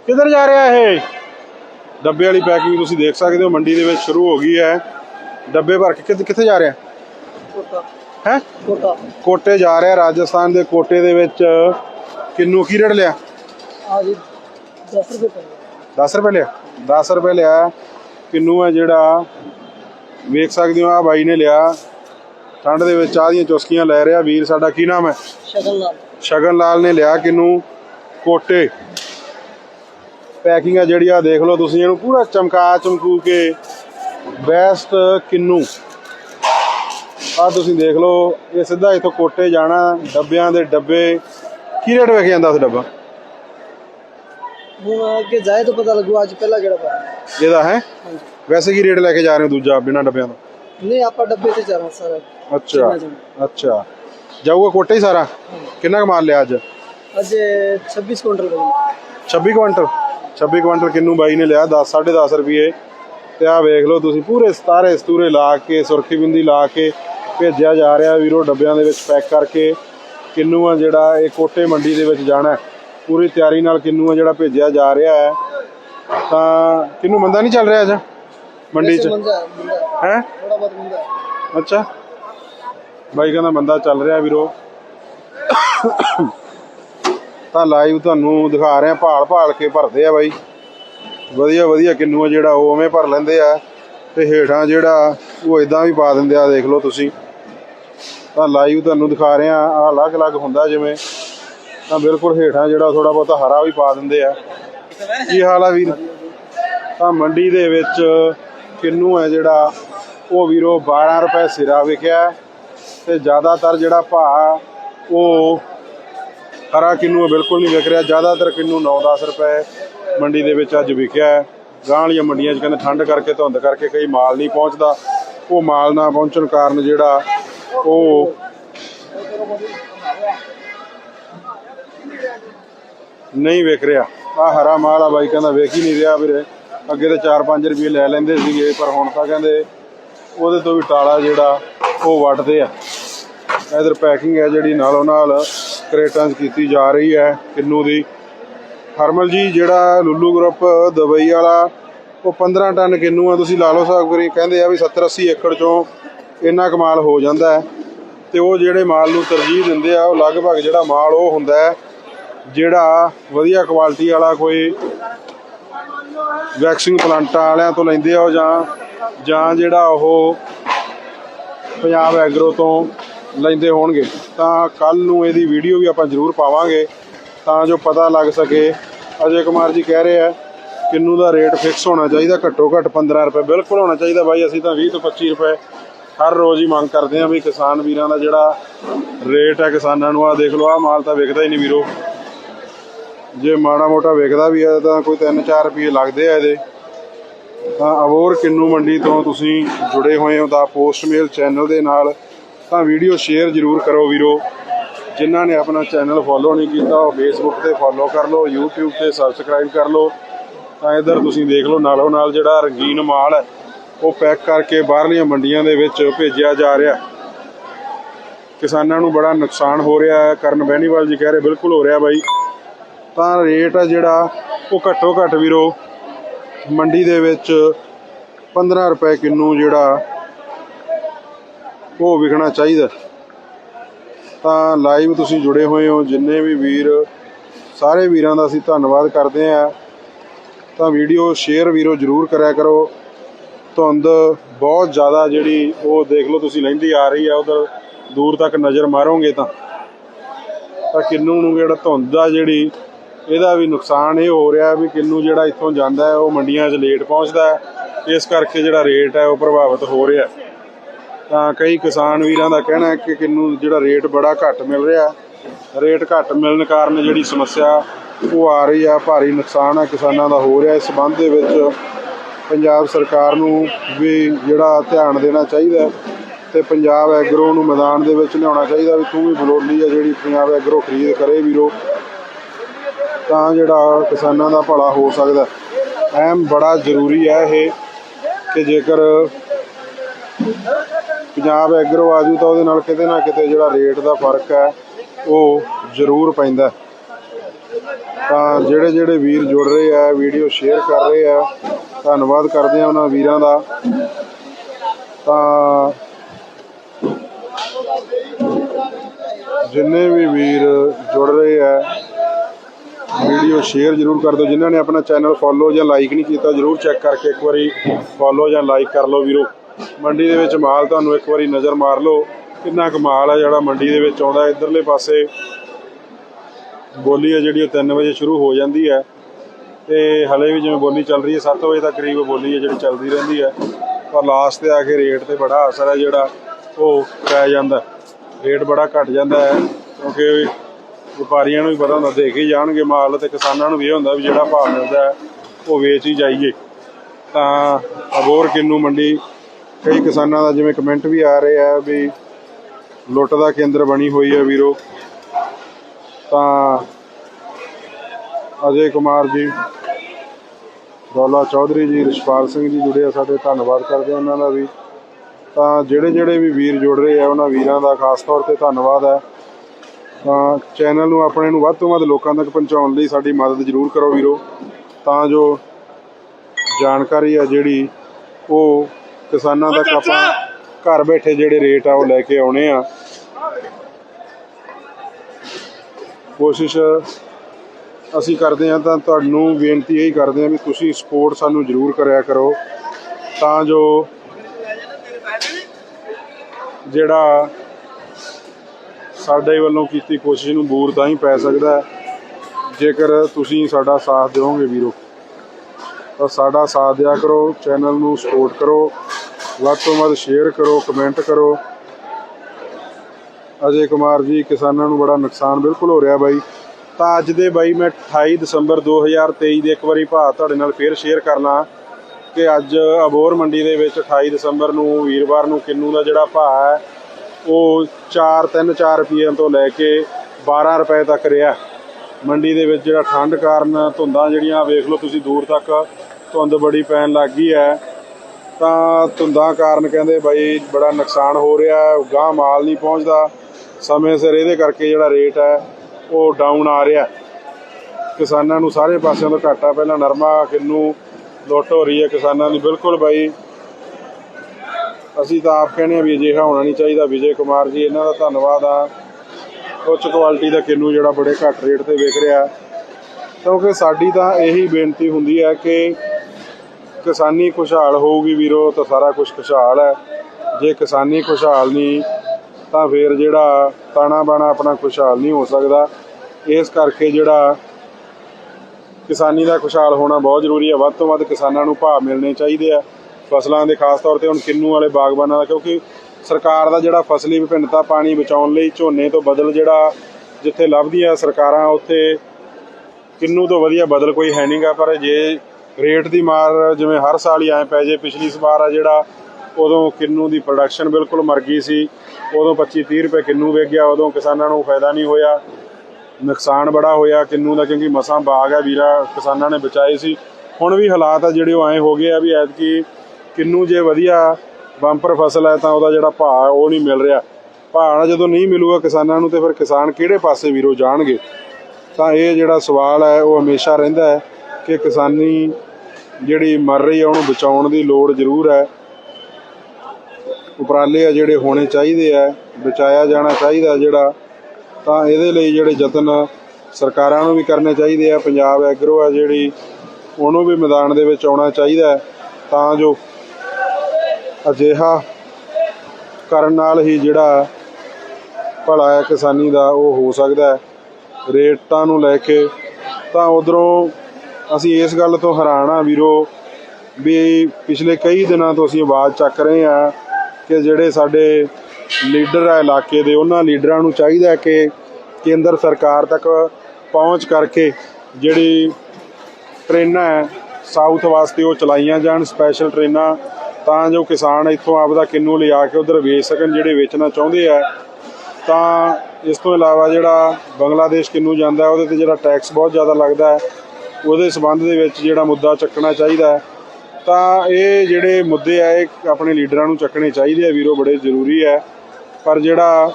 ਕਿੱਧਰ ਜਾ ਰਿਹਾ ਇਹ? ਡੱਬੇ ਵਾਲੀ ਪੈਕਿੰਗ ਤੁਸੀਂ ਦੇਖ ਸਕਦੇ ਹੋ ਮੰਡੀ ਦੇ ਵਿੱਚ ਸ਼ੁਰੂ ਹੋ ਗਈ ਹੈ। ਡੱਬੇ ਭਰ ਕੇ ਕਿੱਥੇ- ਜਾ ਰਿਹਾ? ਹੈ? ਕੋਟਾ। ਕੋਟੇ ਜਾ ਰਿਹਾ ਰਾਜਸਥਾਨ ਦੇ ਕੋਟੇ ਦੇ ਵਿੱਚ। ਕਿੰਨੂ ਕੀ ਰੇਟ ਲਿਆ? ਆ ਜੀ 10 ਰੁਪਏ 10 ਰੁਪਏ ਲਿਆ? 10 ਰੁਪਏ ਲਿਆ। ਕਿੰਨੂ ਹੈ ਜਿਹੜਾ? ਵੇਖ ਸਕਦੇ ਹੋ ਆ ਬਾਈ ਨੇ ਲਿਆ। ਠੰਡ ਦੇ ਵਿੱਚ ਚਾਹ ਦੀਆਂ ਚੁਸਕੀਆਂ ਲੈ ਰਿਹਾ। ਵੀਰ ਸਾਡਾ ਕੀ ਨਾਮ ਹੈ? ਸ਼ਗਨ ਨਾਲ ਸ਼ਗਨ ਲਾਲ ਨੇ ਲਿਆ ਕਿੰਨੂ। ਕੋਟੇ। ਪੈਕਿੰਗ ਆ ਜਿਹੜੀ ਆ ਦੇਖ ਲਓ ਤੁਸੀਂ ਇਹਨੂੰ ਪੂਰਾ ਚਮਕਾ ਚਮਕੂ ਕੇ ਬੈਸਟ ਕਿੰਨੂ। ਆ ਤੁਸੀਂ ਦੇਖ ਲਓ ਇਹ ਸਿੱਧਾ ਇੱਥੋਂ ਕੋਟੇ ਜਾਣਾ ਡੱਬਿਆਂ ਦੇ ਡੱਬੇ। ਕੀ ਰੇਟ ਵੇਖ ਜਾਂਦਾ ਉਸ ਡੱਬਾ? ਹੁਣ ਅੱਗੇ ਜਾਏ ਤਾਂ ਪਤਾ ਲੱਗੂ ਅੱਜ ਪਹਿਲਾ ਕਿਹੜਾ ਪਾ ਇਹਦਾ ਹੈ? ਵੈਸੇ ਕੀ ਰੇਟ ਲੈ ਕੇ ਜਾ ਰਹੇ ਹੋ ਦੂਜਾ ਬਿਨਾਂ ਡੱਬਿਆਂ ਦਾ ਨਹੀਂ ਆਪਾਂ ਡੱਬੇ ਤੇ ਜਾ ਰਹੇ ਸਾਰਾ। ਅੱਛਾ ਅੱਛਾ। ਜਾਊਗਾ ਕੋਟੇ ਹੀ ਸਾਰਾ? ਕਿੰਨਾ ਕੁ ਮਾਲ ਲਿਆ ਅੱਜ? ਅੱਜ 26 ਕੁਇੰਟਲ ਦਾ 26 ਕੁਇੰਟਲ? 26 ਕੁਇੰਟਲ ਕਿੰਨੂ ਬਾਈ ਨੇ ਲਿਆ? 10 10.5 ਰੁਪਏ। ਤੇ ਆ ਵੇਖ ਲਓ ਤੁਸੀਂ ਪੂਰੇ ਸਤਾਰੇ ਸਤੂਰੇ ਲਾ ਕੇ ਸੁਰਖੀ ਬਿੰਦੀ ਲਾ ਕੇ ਭੇਜਿਆ ਜਾ ਰਿਹਾ ਵੀਰੋ ਡੱਬਿਆਂ ਦੇ ਵਿੱਚ ਪੈਕ ਕਰਕੇ। ਕਿੰਨੂ ਆ ਜਿਹੜਾ ਇਹ ਕੋਟੇ ਮੰਡੀ ਦੇ ਵਿੱਚ ਜਾਣਾ। ਪੂਰੀ ਤਿਆਰੀ ਨਾਲ ਕਿੰਨੂ ਆ ਜਿਹੜਾ ਭੇਜਿਆ ਜਾ ਰਿਹਾ ਹੈ। ਤਾਂ ਕਿੰਨੂ ਮੰਦਾ ਨਹੀਂ ਚੱਲ ਰਿਹਾ ਅਜਾ? ਮੰਡੀ 'ਚ? ਹੈ? ਥੋੜਾ ਬਹੁਤ ਮੰਦਾ। ਅੱਛਾ। ਬਾਈ ਕਹਿੰਦਾ ਮੰਦਾ ਚੱਲ ਰਿਹਾ ਵੀਰੋ। ਤਾਂ ਲਾਈਵ ਤੁਹਾਨੂੰ ਦਿਖਾ ਰਹੇ ਆ ਭਾਲ ਭਾਲ ਕੇ ਭਰਦੇ ਆ ਬਾਈ। ਵਧੀਆ ਵਧੀਆ ਕਿੰਨੂ ਆ ਜਿਹੜਾ, ਉਹ ਉਵੇਂ ਭਰ ਲੈਂਦੇ ਆ। ਤੇ ਹੇਠਾਂ ਜਿਹੜਾ, ਉਹ ਇਦਾਂ ਵੀ ਪਾ ਦਿੰਦੇ ਆ, ਦੇਖ ਲਓ ਤੁਸੀਂ। ਤਾਂ ਲਾਈਵ ਤੁਹਾਨੂੰ ਦਿਖਾ ਰਹੇ ਆ ਆਹ ਅਲੱਗ-ਅਲੱਗ ਹੁੰਦਾ ਜਿਵੇਂ। ਤਾਂ ਬਿਲਕੁਲ ਹੇਠਾਂ ਜਿਹੜਾ ਥੋੜਾ ਬਹੁਤਾ ਹਰਾ ਵੀ ਪਾ ਦਿੰਦੇ ਆ। ਕੀ ਹਾਲ ਆ ਵੀਰ? ਤਾਂ ਮੰਡੀ ਦੇ ਵਿੱਚ ਕਿੰਨੂ ਹੈ ਜਿਹੜਾ, ਉਹ ਵੀਰੋ 12 ਰੁਪਏ ਸਿਰਾ ਵਿਕਿਆ। ਤੇ ਜ਼ਿਆਦਾਤਰ ਜਿਹੜਾ ਭਾਅ, ਉਹ ਹਰਾ ਕਿੰਨੂ ਬਿਲਕੁਲ ਨਹੀਂ ਵਿਕ ਰਿਹਾ। ਜ਼ਿਆਦਾਤਰ ਕਿੰਨੂ 9-10 ਰੁਪਏ ਮੰਡੀ ਦੇ ਵਿੱਚ ਅੱਜ ਵਿਕਿਆ ਹੈ। ਗਾਂਹ ਵਾਲੀਆਂ ਮੰਡੀਆਂ 'ਚ ਕਹਿੰਦੇ ਠੰਡ ਕਰਕੇ, ਧੁੰਦ ਕਰਕੇ ਕਈ ਮਾਲ ਨਹੀਂ ਪਹੁੰਚਦਾ। ਉਹ ਮਾਲ ਨਾ ਪਹੁੰਚਣ ਕਾਰਨ ਜਿਹੜਾ ਉਹ ਨਹੀਂ ਵਿਕ ਰਿਹਾ। ਆ ਹਰਾ ਮਾਲ ਆ ਬਾਈ, ਕਹਿੰਦਾ ਵੇਖ ਹੀ ਨਹੀਂ ਰਿਹਾ ਵੀਰੇ। ਅੱਗੇ ਤਾਂ 4-5 ਰੁਪਏ ਲੈ ਲੈਂਦੇ ਸੀਗੇ, ਪਰ ਹੁਣ ਤਾਂ ਕਹਿੰਦੇ ਉਹਦੇ ਤੋਂ ਵੀ ਟਾਲਾ ਜਿਹੜਾ ਉਹ ਵੱਟਦੇ ਆ। ਇਧਰ ਪੈਕਿੰਗ ਹੈ ਜਿਹੜੀ ਨਾਲੋਂ ਨਾਲ ਕਰੇਟਾਂ 'ਚ ਕੀਤੀ ਜਾ ਰਹੀ ਹੈ ਕਿੰਨੂ ਦੀ। ਹਰਮਲ ਜੀ, ਜਿਹੜਾ ਲੁੱਲੂ ਗਰੁੱਪ ਦੁਬਈ ਵਾਲਾ, ਉਹ 15 ਟਨ ਕਿੰਨੂ ਆ। ਤੁਸੀਂ ਲਾ ਲਓ ਹਿਸਾਬ ਕਰੀ, ਕਹਿੰਦੇ ਆ ਵੀ 70 80 ਏਕੜ ਚੋਂ ਇੰਨਾ ਕਮਾਲ ਹੋ ਜਾਂਦਾ ਹੈ। ਤੇ ਉਹ ਜਿਹੜੇ ਮਾਲ ਨੂੰ ਤਰਜੀਹ ਦਿੰਦੇ ਆ, ਉਹ ਲਗਭਗ ਜਿਹੜਾ ਮਾਲ ਉਹ ਹੁੰਦਾ ਹੈ, ਜਿਹੜਾ ਵਧੀਆ ਕੁਆਲਿਟੀ ਵਾਲਾ ਕੋਈ ਵੈਕਸਿੰਗ ਪਲਾਂਟਾਂ ਵਾਲਿਆਂ ਤੋਂ ਲੈਂਦੇ ਆ ਉਹ ਜਾਂ ਜਾਂ ਜਿਹੜਾ ਉਹ ਪੰਜਾਬ ਐਗਰੋ ਤੋਂ ਲੈਂਦੇ ਹੋਣਗੇ। ਤਾਂ ਕੱਲ ਨੂੰ ਇਹਦੀ ਵੀਡੀਓ ਵੀ ਆਪਾਂ ਜ਼ਰੂਰ ਪਾਵਾਂਗੇ, ਤਾਂ ਜੋ ਪਤਾ ਲੱਗ ਸਕੇ। ਅਜੇ ਕੁਮਾਰ ਜੀ ਕਹਿ ਰਹੇ ਆ, ਕਿੰਨੂ ਦਾ ਰੇਟ ਫਿਕਸ ਹੋਣਾ ਚਾਹੀਦਾ, ਘੱਟੋ ਘੱਟ 15 ਰੁਪਏ ਬਿਲਕੁਲ ਹੋਣਾ ਚਾਹੀਦਾ ਬਾਈ। ਅਸੀਂ ਤਾਂ 20 ਤੋਂ 25 ਰੁਪਏ ਹਰ ਰੋਜ਼ ਹੀ ਮੰਗ ਕਰਦੇ ਆ ਵੀ ਕਿਸਾਨ ਵੀਰਾਂ ਦਾ ਜਿਹੜਾ ਰੇਟ ਹੈ ਕਿਸਾਨਾਂ ਨੂੰ ਆ ਦੇਖ ਲਓ ਆ ਮਾਲ ਤਾਂ ਵਿਕਦਾ ਹੀ ਨਹੀਂ ਵੀਰੋ। ਜੇ ਮਾੜਾ ਮੋਟਾ ਵਿਕਦਾ ਵੀ ਹੈ ਤਾਂ ਕੋਈ 3-4 ਰੁਪਏ ਲੱਗਦੇ ਆ ਇਹਦੇ। ਤਾਂ ਅਬੋਰ ਕਿੰਨੂ ਮੰਡੀ ਤੋਂ ਤੁਸੀਂ ਜੁੜੇ ਹੋਏ ਹੋ ਦਾ ਪੋਸਟਮੇਲ ਚੈਨਲ ਦੇ ਨਾਲ ਤਾਂ ਵੀਡੀਓ ਸ਼ੇਅਰ ਜ਼ਰੂਰ ਕਰੋ ਵੀਰੋ। ਜਿਨ੍ਹਾਂ ਨੇ ਆਪਣਾ ਚੈਨਲ ਫੋਲੋ ਨਹੀਂ ਕੀਤਾ, ਉਹ ਫੇਸਬੁੱਕ ਤੇ ਫੋਲੋ ਕਰ ਲਓ, YouTube ਤੇ ਸਬਸਕ੍ਰਾਈਬ ਕਰ ਲਓ। ਤਾਂ ਇਧਰ ਤੁਸੀਂ ਦੇਖ ਲਓ, ਨਾਲੋਂ ਨਾਲ ਜਿਹੜਾ ਰੰਗੀਨ ਮਾਲ ਹੈ, ਉਹ ਪੈਕ ਕਰਕੇ ਬਾਹਰਲੀਆਂ ਮੰਡੀਆਂ ਦੇ ਵਿੱਚ ਭੇਜਿਆ ਜਾ ਰਿਹਾ। ਕਿਸਾਨਾਂ ਨੂੰ ਬੜਾ ਨੁਕਸਾਨ ਹੋ ਰਿਹਾ ਹੈ। ਕਰਨ ਬੈਣੀਵਾਲ ਜੀ ਕਹਿ ਰਹੇ, ਬਿਲਕੁਲ ਹੋ ਰਿਹਾ ਬਾਈ। ਤਾਂ ਰੇਟ ਆ ਜਿਹੜਾ, ਉਹ ਘੱਟੋ ਘੱਟ ਵੀਰੋ, ਮੰਡੀ ਦੇ ਵਿੱਚ 15 ਰੁਪਏ ਕਿੰਨੂ ਜਿਹੜਾ ਉਹ ਵਿਖਣਾ ਚਾਹੀਦਾ। ਤਾਂ ਲਾਈਵ ਤੁਸੀਂ ਜੁੜੇ ਹੋਏ ਹੋ, ਜਿੰਨੇ ਵੀ ਵੀਰ, ਸਾਰੇ ਵੀਰਾਂ ਦਾ ਅਸੀਂ ਧੰਨਵਾਦ ਕਰਦੇ ਆਂ ਤਾਂ ਵੀਡੀਓ ਸ਼ੇਅਰ ਵੀਰੋ ਜਰੂਰ ਕਰਿਆ ਕਰੋ। ਧੁੰਦ ਬਹੁਤ ਜ਼ਿਆਦਾ ਜਿਹੜੀ ਉਹ ਦੇਖ ਲਓ ਤੁਸੀਂ ਲੈਂਦੀ ਆ ਰਹੀ ਆ, ਉਧਰ ਦੂਰ ਤੱਕ ਨਜ਼ਰ ਮਾਰੋਗੇ ਤਾਂ। ਤਾਂ ਕਿੰਨੂ ਨੂੰ ਜਿਹੜਾ ਧੁੰਦ ਆ ਜਿਹੜੀ, ਇਹਦਾ ਵੀ ਨੁਕਸਾਨ ਇਹ ਹੋ ਰਿਹਾ ਵੀ ਕਿੰਨੂ ਜਿਹੜਾ ਇੱਥੋਂ ਜਾਂਦਾ ਹੈ, ਉਹ ਮੰਡੀਆਂ 'ਚ ਲੇਟ ਪਹੁੰਚਦਾ ਹੈ। ਇਸ ਕਰਕੇ ਜਿਹੜਾ ਰੇਟ ਹੈ ਉਹ ਪ੍ਰਭਾਵਿਤ ਹੋ ਰਿਹਾ। ਤਾਂ ਕਈ ਕਿਸਾਨ ਵੀਰਾਂ ਦਾ ਕਹਿਣਾ ਹੈ ਕਿ ਕਿੰਨੂ ਜਿਹੜਾ ਰੇਟ ਬੜਾ ਘੱਟ ਮਿਲ ਰਿਹਾ ਰੇਟ ਘੱਟ ਮਿਲਣ ਕਾਰਨ ਜਿਹੜੀ ਸਮੱਸਿਆ ਉਹ ਆ ਰਹੀ ਆ, ਭਾਰੀ ਨੁਕਸਾਨ ਆ ਕਿਸਾਨਾਂ ਦਾ ਹੋ ਰਿਹਾ। ਇਸ ਸੰਬੰਧ ਦੇ ਵਿੱਚ ਪੰਜਾਬ ਸਰਕਾਰ ਨੂੰ ਵੀ ਜਿਹੜਾ ਧਿਆਨ ਦੇਣਾ ਚਾਹੀਦਾ ਹੈ ਤੇ ਪੰਜਾਬ ਐਗਰੋ ਨੂੰ ਮੈਦਾਨ ਦੇ ਵਿੱਚ ਲਿਆਉਣਾ ਚਾਹੀਦਾ ਵੀ ਤੂੰ ਵੀ ਬਲੋਲੀ ਆ ਜਿਹੜੀ ਪੰਜਾਬ ਐਗਰੋ ਖਰੀਦ ਕਰੇ ਵੀਰੋ। ਤਾਂ ਜਿਹੜਾ ਕਿਸਾਨਾਂ ਦਾ ਭਲਾ ਹੋ ਸਕਦਾ ਐਮ ਬੜਾ ਜ਼ਰੂਰੀ ਹੈ ਇਹ ਕਿ ਜੇਕਰ ਪੰਜਾਬ ਐਗਰੋ ਆਜੂ ਤਾਂ ਉਹਦੇ ਨਾਲ ਕਿਤੇ ਨਾ ਕਿਤੇ ਜਿਹੜਾ ਰੇਟ ਦਾ ਫ਼ਰਕ ਹੈ, ਉਹ ਜ਼ਰੂਰ ਪੈਂਦਾ ਤਾਂ ਜਿਹੜੇ ਜਿਹੜੇ ਵੀਰ ਜੁੜ ਰਹੇ ਆ ਵੀਡੀਓ ਸ਼ੇਅਰ ਕਰ ਰਹੇ ਆ, ਧੰਨਵਾਦ ਕਰਦੇ ਆ ਉਹਨਾਂ ਵੀਰਾਂ ਦਾ। ਤਾਂ ਜਿੰਨੇ ਵੀ ਵੀਰ ਜੁੜ ਰਹੇ ਆ ਵੀਡੀਓ ਸ਼ੇਅਰ ਜਰੂਰ ਕਰ ਦਿਓ। ਜਿਨ੍ਹਾਂ ਨੇ ਆਪਣਾ ਚੈਨਲ ਫੋਲੋ ਜਾਂ ਲਾਈਕ ਨਹੀਂ ਕੀਤਾ, ਜਰੂਰ ਚੈੱਕ ਕਰਕੇ ਇੱਕ ਵਾਰੀ ਫੋਲੋ ਜਾਂ ਲਾਈਕ ਕਰ ਲਓ ਵੀਰੋ। ਮੰਡੀ ਦੇ ਵਿੱਚ ਮਾਲ ਤੁਹਾਨੂੰ ਇੱਕ ਵਾਰੀ ਨਜ਼ਰ ਮਾਰ ਲਓ। ਕਿੰਨਾ ਕੁ ਮਾਲ ਹੈ ਜਿਹੜਾ ਮੰਡੀ ਦੇ ਵਿੱਚ ਆਉਂਦਾ, ਇਧਰਲੇ ਪਾਸੇ। ਬੋਲੀ ਹੈ ਜਿਹੜੀ ਉਹ 3 ਵਜੇ ਸ਼ੁਰੂ ਹੋ ਜਾਂਦੀ ਹੈ। ਤੇ ਹਲੇ ਵੀ ਜਿਵੇਂ ਬੋਲੀ ਚੱਲ ਰਹੀ ਹੈ 7 ਵਜੇ ਤੱਕ ਕਰੀਬ ਬੋਲੀ ਹੈ ਜਿਹੜੀ ਚੱਲਦੀ ਰਹਿੰਦੀ ਹੈ। ਪਰ ਲਾਸਟ ਤੇ ਆ ਕੇ ਰੇਟ ਤੇ ਬੜਾ ਅਸਰ ਹੈ ਜਿਹੜਾ ਉਹ ਪੈ ਜਾਂਦਾ। ਰੇਟ ਬੜਾ ਘਟ ਜਾਂਦਾ ਹੈ, ਕਿਉਂਕਿ ਵਪਾਰੀਆਂ ਨੂੰ ਵੀ ਪਤਾ ਹੁੰਦਾ ਦੇ ਕੇ ਹੀ ਜਾਣਗੇ ਮਾਲ ਤੇ ਕਿਸਾਨਾਂ ਨੂੰ ਵੀ ਇਹ ਹੁੰਦਾ ਵੀ ਜਿਹੜਾ ਭਾਅ ਮਿਲਦਾ ਉਹ ਵੇਚ ਹੀ ਜਾਈਏ। ਤਾਂ ਅਬੋਰ ਕਿੰਨੂ ਮੰਡੀ ਕਈ ਕਿਸਾਨਾਂ ਦਾ ਜਿਵੇਂ ਕਮੈਂਟ ਵੀ ਆ ਰਹੇ ਆ ਵੀ ਲੁੱਟ ਦਾ ਕੇਂਦਰ ਬਣੀ ਹੋਈ ਹੈ ਵੀਰੋ। ਤਾਂ ਅਜੇ ਕੁਮਾਰ ਜੀ, ਦੌਲਾ ਚੌਧਰੀ ਜੀ, ਰਿਸ਼ਪਾਲ ਸਿੰਘ ਜੀ ਜੁੜੇ ਆ ਸਾਡੇ, ਧੰਨਵਾਦ ਕਰਦੇ ਹਾਂ ਉਹਨਾਂ ਦਾ ਵੀ। ਤਾਂ ਜਿਹੜੇ ਜਿਹੜੇ ਵੀ ਵੀਰ ਜੁੜ ਰਹੇ ਆ ਉਹਨਾਂ ਵੀਰਾਂ ਦਾ ਖਾਸ ਤੌਰ ਤੇ ਧੰਨਵਾਦ ਹੈ ਤਾਂ ਚੈਨਲ ਨੂੰ ਆਪਣੇ ਨੂੰ ਵੱਧ ਤੋਂ ਵੱਧ ਲੋਕਾਂ ਤੱਕ ਪਹੁੰਚਾਉਣ ਲਈ ਸਾਡੀ ਮਦਦ ਜ਼ਰੂਰ ਕਰੋ ਵੀਰੋ। ਤਾਂ ਜੋ ਜਾਣਕਾਰੀ ਆ ਜਿਹੜੀ ਉਹ ਕਿਸਾਨਾਂ ਤੱਕ ਆਪਾਂ ਘਰ ਬੈਠੇ ਜਿਹੜੇ ਰੇਟ ਆ ਉਹ ਲੈ ਕੇ ਆਉਣੇ ਆ। ਕੋਸ਼ਿਸ਼ ਅਸੀਂ ਕਰਦੇ ਹਾਂ ਤਾਂ ਤੁਹਾਨੂੰ ਬੇਨਤੀ ਇਹੀ ਕਰਦੇ ਹਾਂ ਵੀ ਤੁਸੀਂ ਸਪੋਰਟ ਸਾਨੂੰ ਜ਼ਰੂਰ ਕਰਿਆ ਕਰੋ। ਤਾਂ ਜੋ ਜਿਹੜਾ ਸਾਡੇ ਵੱਲੋਂ ਕੀਤੀ ਕੋਸ਼ਿਸ਼ ਨੂੰ ਬੂਰ ਤਾਂ ਹੀ ਪੈ ਸਕਦਾ ਜੇਕਰ ਤੁਸੀਂ ਸਾਡਾ ਸਾਥ ਦਿਓਗੇ ਵੀਰੋ ਤਾਂ ਸਾਡਾ ਸਾਥ ਦਿਆ ਕਰੋ ਚੈਨਲ ਨੂੰ ਸਪੋਰਟ ਕਰੋ। ਵੱਧ ਤੋਂ ਵੱਧ ਸ਼ੇਅਰ ਕਰੋ ਕਮੈਂਟ ਕਰੋ। ਅਜੇ ਕੁਮਾਰ ਜੀ, ਕਿਸਾਨਾਂ ਨੂੰ ਬੜਾ ਨੁਕਸਾਨ ਬਿਲਕੁਲ ਹੋ ਰਿਹਾ ਬਾਈ। ਤਾਂ ਅੱਜ ਦੇ ਬਾਈ ਮੈਂ 28 ਦਸੰਬਰ 2023 ਦੇ ਇੱਕ ਵਾਰੀ ਭਾਅ ਤੁਹਾਡੇ ਨਾਲ ਫੇਰ ਸ਼ੇਅਰ ਕਰਨਾ। ਕਿ ਅੱਜ ਅਬੋਰ ਮੰਡੀ ਦੇ ਵਿੱਚ 28 ਦਸੰਬਰ ਨੂੰ ਵੀਰਵਾਰ ਨੂੰ ਕਿੰਨੂ ਦਾ ਜਿਹੜਾ ਭਾਅ ਹੈ, ਉਹ 4 3 4 ਰੁਪਏ ਤੋਂ ਲੈ ਕੇ 12 ਰੁਪਏ ਤੱਕ ਰਿਹਾ। ਮੰਡੀ ਦੇ ਵਿੱਚ ਜਿਹੜਾ ਠੰਡ ਕਾਰਨ ਧੁੰਦਾਂ ਜਿਹੜੀਆਂ ਵੇਖ ਲਓ ਤੁਸੀਂ ਦੂਰ ਤੱਕ, ਧੁੰਦ ਬੜੀ ਪੈਣ ਲੱਗ ਗਈ ਹੈ। ਤਾਂ ਧੁੰਦਾਂ ਕਾਰਨ ਕਹਿੰਦੇ ਬਾਈ ਬੜਾ ਨੁਕਸਾਨ ਹੋ ਰਿਹਾ ਹੈ ਮਾਲ ਨਹੀਂ ਪਹੁੰਚਦਾ। ਸਮੇਂ ਸਿਰ ਇਹਦੇ ਕਰਕੇ ਜਿਹੜਾ ਰੇਟ ਹੈ, ਉਹ ਡਾਊਨ ਆ ਰਿਹਾ ਕਿਸਾਨਾਂ ਨੂੰ ਸਾਰੇ ਪਾਸਿਆਂ ਤੋਂ ਘਾਟਾ ਪਹਿਲਾਂ ਨਰਮਾ, ਕਿੰਨੂ, ਲੁੱਟ ਹੋ ਰਹੀ ਹੈ ਕਿਸਾਨਾਂ ਦੀ। ਬਿਲਕੁਲ ਬਾਈ, ਅਸੀਂ ਤਾਂ ਆਪ ਕਹਿੰਦੇ ਆ ਵੀ ਅਜਿਹਾ ਹੋਣਾ ਨਹੀਂ ਚਾਹੀਦਾ। ਵਿਜੇ ਕੁਮਾਰ ਜੀ, ਇਹਨਾਂ ਦਾ ਧੰਨਵਾਦ ਆ। ਉੱਚ ਕੁਆਲਿਟੀ ਦਾ ਕਿੰਨੂ ਜਿਹੜਾ ਬੜੇ ਘੱਟ ਰੇਟ ਤੇ ਵਿਕ ਰਿਹਾ। ਕਿਉਂਕਿ ਸਾਡੀ ਤਾਂ ਇਹੀ ਬੇਨਤੀ ਹੁੰਦੀ ਹੈ ਕਿ ਕਿਸਾਨੀ ਖੁਸ਼ਹਾਲ ਹੋਊਗੀ ਵੀਰੋ, ਤਾਂ ਸਾਰਾ ਕੁਝ ਖੁਸ਼ਹਾਲ ਹੈ। ਜੇ ਕਿਸਾਨੀ ਖੁਸ਼ਹਾਲ ਨਹੀਂ, ਤਾਂ ਫਿਰ ਜਿਹੜਾ ਤਾਣਾ ਬਾਣਾ ਆਪਣਾ ਖੁਸ਼ਹਾਲ ਨਹੀਂ ਹੋ ਸਕਦਾ। ਇਸ ਕਰਕੇ ਜਿਹੜਾ ਕਿਸਾਨੀ ਦਾ ਖੁਸ਼ਹਾਲ ਹੋਣਾ ਬਹੁਤ ਜ਼ਰੂਰੀ ਹੈ। ਵੱਧ ਤੋਂ ਵੱਧ ਕਿਸਾਨਾਂ ਨੂੰ ਭਾਅ ਮਿਲਣੇ ਚਾਹੀਦੇ ਆ। ਫਸਲਾਂ ਦੇ ਖਾਸ ਤੌਰ ਤੇ ਹੁਣ ਕਿੰਨੂ ਵਾਲੇ ਬਾਗਬਾਨਾਂ ਦਾ, ਕਿਉਂਕਿ ਸਰਕਾਰ ਦਾ ਜਿਹੜਾ ਫਸਲੀ ਵਿਭਿੰਨਤਾ ਪਾਣੀ ਬਚਾਉਣ ਲਈ ਝੋਨੇ ਤੋਂ ਬਦਲ ਜਿਹੜਾ ਜਿੱਥੇ ਲੱਭਦੀਆਂ ਸਰਕਾਰਾਂ, ਉੱਥੇ ਕਿੰਨੂ ਤੋਂ ਵਧੀਆ ਬਦਲ ਕੋਈ ਹੈ ਨਹੀਂਗਾ ਪਰ ਜੇ ਰੇਟ ਦੀ ਮਾਰ ਜਿਵੇਂ ਹਰ ਸਾਲ ਹੀ ਐ ਪੈ ਜੇ। ਪਿਛਲੀ ਵਾਰ ਆ ਜਿਹੜਾ ਉਦੋਂ ਕਿੰਨੂ ਦੀ ਪ੍ਰੋਡਕਸ਼ਨ ਬਿਲਕੁਲ ਮਰ ਗਈ ਸੀ। ਉਦੋਂ 25 30 ਰੁਪਏ ਕਿੰਨੂ ਵੇਚ ਗਿਆ। ਉਦੋਂ ਕਿਸਾਨਾਂ ਨੂੰ ਫਾਇਦਾ ਨਹੀਂ ਹੋਇਆ। ਨੁਕਸਾਨ ਬੜਾ ਹੋਇਆ। ਕਿੰਨੂ ਦਾ ਕਿਉਂਕਿ ਮਸਾਂ ਬਾਗ ਹੈ ਵੀਰਾ, ਕਿਸਾਨਾਂ ਨੇ ਬਚਾਏ ਸੀ। ਹੁਣ ਵੀ ਹਾਲਾਤ ਆ ਜਿਹੜੇ ਉਹ ਐਂ ਹੋ ਗਏ ਆ ਵੀ ਐਤਕੀ ਕਿੰਨੂ ਜੇ ਵਧੀਆ ਬੰਪਰ ਫਸਲ ਹੈ ਤਾਂ ਉਹਦਾ ਜਿਹੜਾ ਭਾਅ ਉਹ ਨਹੀਂ ਮਿਲ ਰਿਹਾ। ਭਾਅ ਜਦੋਂ ਨਹੀਂ ਮਿਲੂਗਾ ਕਿਸਾਨਾਂ ਨੂੰ ਤੇ ਫਿਰ ਕਿਸਾਨ ਕਿਹੜੇ ਪਾਸੇ ਵੀਰੋ ਜਾਣਗੇ? ਤਾਂ ਇਹ ਜਿਹੜਾ ਸਵਾਲ ਹੈ, ਉਹ ਹਮੇਸ਼ਾ ਰਹਿੰਦਾ ਹੈ। ਕਿ ਕਿਸਾਨੀ ਜਿਹੜੀ ਮਰ ਰਹੀ ਹੈ ਉਹਨੂੰ ਬਚਾਉਣ ਦੀ ਲੋੜ ਜ਼ਰੂਰ ਹੈ। ਉਪਰਾਲੇ ਆ ਜਿਹੜੇ ਹੋਣੇ ਚਾਹੀਦੇ ਆ, ਬਚਾਇਆ ਜਾਣਾ ਚਾਹੀਦਾ ਜਿਹੜਾ, ਤਾਂ ਇਹਦੇ ਲਈ ਜਿਹੜੇ ਯਤਨ ਸਰਕਾਰਾਂ ਨੂੰ ਵੀ ਕਰਨੇ ਚਾਹੀਦੇ ਆ, ਪੰਜਾਬ ਐਗਰੋ ਆ ਜਿਹੜੀ, ਉਹਨੂੰ ਵੀ ਮੈਦਾਨ ਦੇ ਵਿੱਚ ਆਉਣਾ ਚਾਹੀਦਾ ਤਾਂ ਜੋ ਅਜਿਹਾ ਕਰਨ ਨਾਲ ਹੀ ਜਿਹੜਾ ਭਲਾ ਹੈ ਕਿਸਾਨੀ ਦਾ, ਉਹ ਹੋ ਸਕਦਾ ਰੇਟਾਂ ਨੂੰ ਲੈ ਕੇ ਤਾਂ ਉਧਰੋਂ ਅਸੀਂ ਇਸ ਗੱਲ ਤੋਂ ਹੈਰਾਨ ਆ ਵੀਰੋ ਵੀ ਪਿਛਲੇ ਕਈ ਦਿਨਾਂ ਤੋਂ ਅਸੀਂ ਆਵਾਜ਼ ਚੱਕ ਰਹੇ ਆ ਕਿ ਜਿਹੜੇ ਸਾਡੇ ਲੀਡਰ ਆ ਇਲਾਕੇ ਦੇ, ਉਹਨਾਂ ਲੀਡਰਾਂ ਨੂੰ ਚਾਹੀਦਾ ਕਿ ਕੇਂਦਰ ਸਰਕਾਰ ਤੱਕ ਪਹੁੰਚ ਕਰਕੇ ਜਿਹੜੀ ਟ੍ਰੇਨਾਂ ਹੈ ਸਾਊਥ ਵਾਸਤੇ ਉਹ ਚਲਾਈਆਂ ਜਾਣ ਸਪੈਸ਼ਲ ਟ੍ਰੇਨਾਂ, ਤਾਂ ਜੋ ਕਿਸਾਨ ਇੱਥੋਂ ਆਪਦਾ ਕਿੰਨੂ ਲਿਆ ਕੇ ਉਧਰ ਵੇਚ ਸਕਣ, ਜਿਹੜੇ ਵੇਚਣਾ ਚਾਹੁੰਦੇ ਆ। ਤਾਂ ਇਸ ਤੋਂ ਇਲਾਵਾ ਜਿਹੜਾ ਬੰਗਲਾਦੇਸ਼ ਕਿੰਨੂ ਜਾਂਦਾ, ਉਹਦੇ ਤੇ ਜਿਹੜਾ ਟੈਕਸ ਬਹੁਤ ਜ਼ਿਆਦਾ ਲੱਗਦਾ ਹੈ ਉਹਦੇ ਸਬੰਧ ਦੇ ਵਿੱਚ ਜਿਹੜਾ ਮੁੱਦਾ ਚੱਕਣਾ ਚਾਹੀਦਾ ਹੈ, ਤਾਂ ਇਹ ਜਿਹੜੇ ਮੁੱਦੇ ਆ, ਇਹ ਆਪਣੇ ਲੀਡਰਾਂ ਨੂੰ ਚੱਕਣੇ ਚਾਹੀਦੇ ਆ ਵੀਰੋ, ਬੜੇ ਜ਼ਰੂਰੀ ਹੈ ਪਰ ਜਿਹੜਾ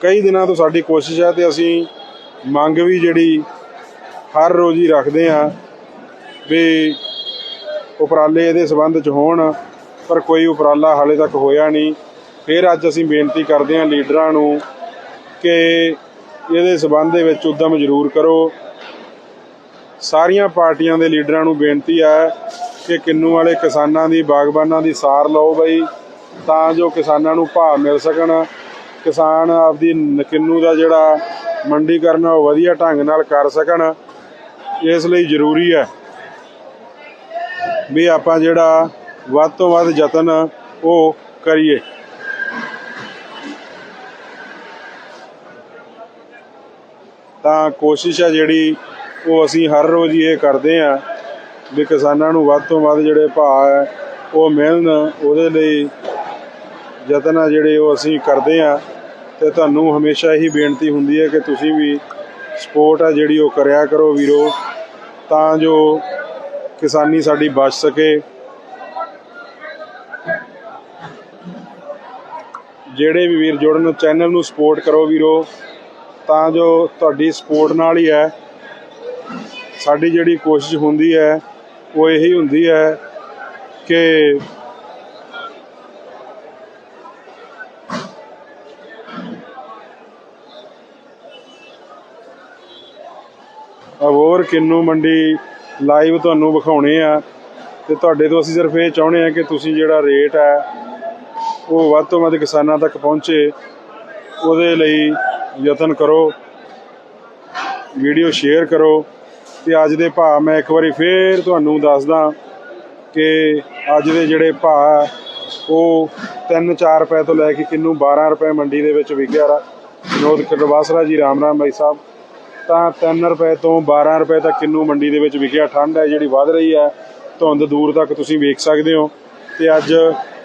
ਕਈ ਦਿਨਾਂ ਤੋਂ ਸਾਡੀ ਕੋਸ਼ਿਸ਼ ਹੈ ਤੇ ਅਸੀਂ ਮੰਗ ਵੀ ਜਿਹੜੀ ਹਰ ਰੋਜ਼ ਹੀ ਰੱਖਦੇ ਆ ਵੀ ਉਪਰਾਲੇ ਇਹਦੇ ਸਬੰਧ ਚ ਹੋਣ, ਪਰ ਕੋਈ ਉਪਰਾਲਾ ਹਾਲੇ ਤੱਕ ਹੋਇਆ ਨਹੀਂ। ਫਿਰ ਅੱਜ ਅਸੀਂ ਬੇਨਤੀ ਕਰਦੇ ਹਾਂ ਲੀਡਰਾਂ ਨੂੰ ਕਿ ਇਹਦੇ ਸਬੰਧ ਦੇ ਵਿੱਚ ਉਦਮ ਜ਼ਰੂਰ ਕਰੋ। ਸਾਰੀਆਂ ਪਾਰਟੀਆਂ ਦੇ ਲੀਡਰਾਂ ਨੂੰ ਬੇਨਤੀ ਹੈ ਕਿ ਕਿੰਨੂ ਵਾਲੇ ਕਿਸਾਨਾਂ ਦੀ, ਬਾਗਬਾਨਾਂ ਦੀ ਸਾਰ ਲਓ ਬਈ, ਤਾਂ ਜੋ ਕਿਸਾਨਾਂ ਨੂੰ ਭਾਅ ਮਿਲ ਸਕਣ। ਕਿਸਾਨ ਆਪਦੀ ਨ- ਕਿੰਨੂ ਦਾ ਜਿਹੜਾ ਮੰਡੀਕਰਨ ਉਹ ਵਧੀਆ ਢੰਗ ਨਾਲ ਕਰ ਸਕਣ। ਇਸ ਲਈ ਜ਼ਰੂਰੀ ਹੈ ਵੀ ਆਪਾਂ ਜਿਹੜਾ ਵੱਧ ਤੋਂ ਵੱਧ ਯਤਨ ਉਹ ਕਰੀਏ। ਤਾਂ ਕੋਸ਼ਿਸ਼ ਹੈ ਜਿਹੜੀ ਉਹ ਅਸੀਂ ਹਰ ਰੋਜ਼ ਹੀ ਇਹ ਕਰਦੇ ਆ ਵੀ ਕਿਸਾਨਾਂ ਨੂੰ ਵੱਧ ਤੋਂ ਵੱਧ ਜਿਹੜੇ ਭਾਅ ਹੈ, ਉਹ ਮਿਲਣ, ਉਹਦੇ ਲਈ ਯਤਨ ਆ ਜਿਹੜੇ ਉਹ ਅਸੀਂ ਕਰਦੇ ਆ ਤੇ ਤੁਹਾਨੂੰ ਹਮੇਸ਼ਾ ਹੀ ਬੇਨਤੀ ਹੁੰਦੀ ਹੈ ਕਿ ਤੁਸੀਂ ਵੀ ਸਪੋਰਟ ਆ ਜਿਹੜੀ ਉਹ ਕਰਿਆ ਕਰੋ ਵੀਰੋ, ਤਾਂ ਜੋ ਕਿਸਾਨੀ ਸਾਡੀ ਬਚ ਸਕੇ। ਜਿਹੜੇ ਵੀ ਵੀਰ ਜੁੜਨ ਚੈਨਲ ਨੂੰ ਸਪੋਰਟ ਕਰੋ ਵੀਰੋ, ਤਾਂ ਜੋ ਤੁਹਾਡੀ ਸਪੋਰਟ ਨਾਲ ਹੀ ਹੈ। ਸਾਡੀ ਜਿਹੜੀ ਕੋਸ਼ਿਸ਼ ਹੁੰਦੀ ਹੈ, ਉਹ ਇਹੀ ਹੁੰਦੀ ਹੈ ਕਿ ਅਬੋਰ ਕਿੰਨੂ ਮੰਡੀ ਲਾਈਵ ਤੁਹਾਨੂੰ ਵਿਖਾਉਣੇ ਆ ਤੇ ਤੁਹਾਡੇ ਤੋਂ ਅਸੀਂ ਸਿਰਫ ਇਹ ਚਾਹੁੰਦੇ ਆ ਕਿ ਤੁਸੀਂ ਜਿਹੜਾ ਰੇਟ ਹੈ, ਉਹ ਵੱਧ ਤੋਂ ਵੱਧ ਕਿਸਾਨਾਂ ਤੱਕ ਪਹੁੰਚੇ। ਉਹਦੇ ਲਈ ਯਤਨ ਕਰੋ, ਵੀਡੀਓ ਸ਼ੇਅਰ ਕਰੋ। ਤੇ ਅੱਜ ਦੇ ਭਾਅ ਮੈਂ ਇੱਕ ਵਾਰੀ ਫੇਰ ਤੁਹਾਨੂੰ ਦੱਸਦਾ ਕਿ ਅੱਜ ਦੇ ਜਿਹੜੇ ਭਾਅ ਉਹ 3-4 ਰੁਪਏ ਤੋਂ ਲੈ ਕੇ ਕਿੰਨੂ 12 ਰੁਪਏ ਮੰਡੀ ਦੇ ਵਿੱਚ ਵਿਕਿਆ ਰਾ ਵਿਨੋਦ ਕਰਵਾਸਰਾ ਜੀ, ਰਾਮ ਰਾਮ ਭਾਈ ਸਾਹਿਬ। ਤਾਂ 3 ਰੁਪਏ ਤੋਂ 12 ਰੁਪਏ ਤੱਕ ਕਿੰਨੂ ਮੰਡੀ ਦੇ ਵਿੱਚ ਵਿਕਿਆ। ਠੰਡ ਹੈ, ਜਿਹੜੀ ਵੱਧ ਰਹੀ ਹੈ, ਧੁੰਦ ਦੂਰ ਤੱਕ ਤੁਸੀਂ ਵੇਖ ਸਕਦੇ ਹੋ। ਤੇ ਅੱਜ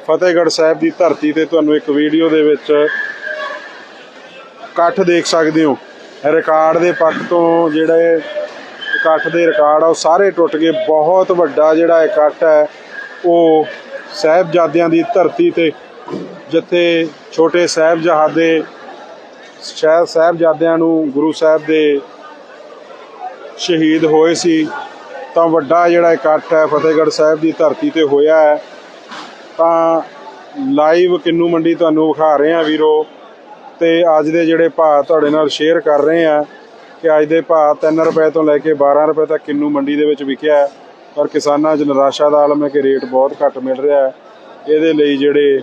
ਫਤਿਹਗੜ੍ਹ ਸਾਹਿਬ ਦੀ ਧਰਤੀ ਤੇ ਤੁਹਾਨੂੰ ਇੱਕ ਵੀਡੀਓ ਦੇ ਵਿੱਚ ਇਕੱਠ ਦੇਖ ਸਕਦੇ ਹੋ। ਰਿਕਾਰਡ ਦੇ ਪੱਖ ਤੋਂ ਜਿਹੜੇ ਇਕੱਠ ਦੇ ਰਿਕਾਰਡ ਆ, ਉਹ ਸਾਰੇ ਟੁੱਟ ਗਏ। ਬਹੁਤ ਵੱਡਾ ਜਿਹੜਾ ਇਕੱਠ ਹੈ, ਉਹ ਸਾਹਿਬਜ਼ਾਦਿਆਂ ਦੀ ਧਰਤੀ ਤੇ, ਜਿੱਥੇ ਛੋਟੇ ਸਾਹਿਬਜ਼ਾਦੇ ਸ਼ਹਿਰ ਸਾਹਿਬਜ਼ਾਦਿਆਂ ਨੂੰ ਗੁਰੂ ਸਾਹਿਬ ਦੇ ਸ਼ਹੀਦ ਹੋਏ ਸੀ, ਤਾਂ ਵੱਡਾ ਜਿਹੜਾ ਇਕੱਠ ਹੈ, ਫਤਿਹਗੜ੍ਹ ਸਾਹਿਬ ਦੀ ਧਰਤੀ ਤੇ ਹੋਇਆ ਹੈ। ਤਾਂ ਲਾਈਵ ਕਿੰਨੂ ਮੰਡੀ ਤੁਹਾਨੂੰ ਵਿਖਾ ਰਹੇ ਹਾਂ ਵੀਰੋ, ਤੇ ਅੱਜ ਦੇ ਜਿਹੜੇ ਭਾਅ ਤੁਹਾਡੇ ਨਾਲ ਸ਼ੇਅਰ ਕਰ ਰਹੇ ਆ ਕਿ ਅੱਜ ਦੇ ਭਾਅ 3 ਰੁਪਏ ਤੋਂ ਲੈ ਕੇ 12 ਰੁਪਏ ਤੱਕ ਕਿੰਨੂ ਮੰਡੀ ਦੇ ਵਿੱਚ ਵਿਕਿਆ ਹੈ। ਪਰ ਕਿਸਾਨਾਂ 'ਚ ਨਿਰਾਸ਼ਾ ਦਾ ਆਲਮ ਹੈ ਕਿ ਰੇਟ ਬਹੁਤ ਘੱਟ ਮਿਲ ਰਿਹਾ ਹੈ। ਇਹਦੇ ਲਈ ਜਿਹੜੇ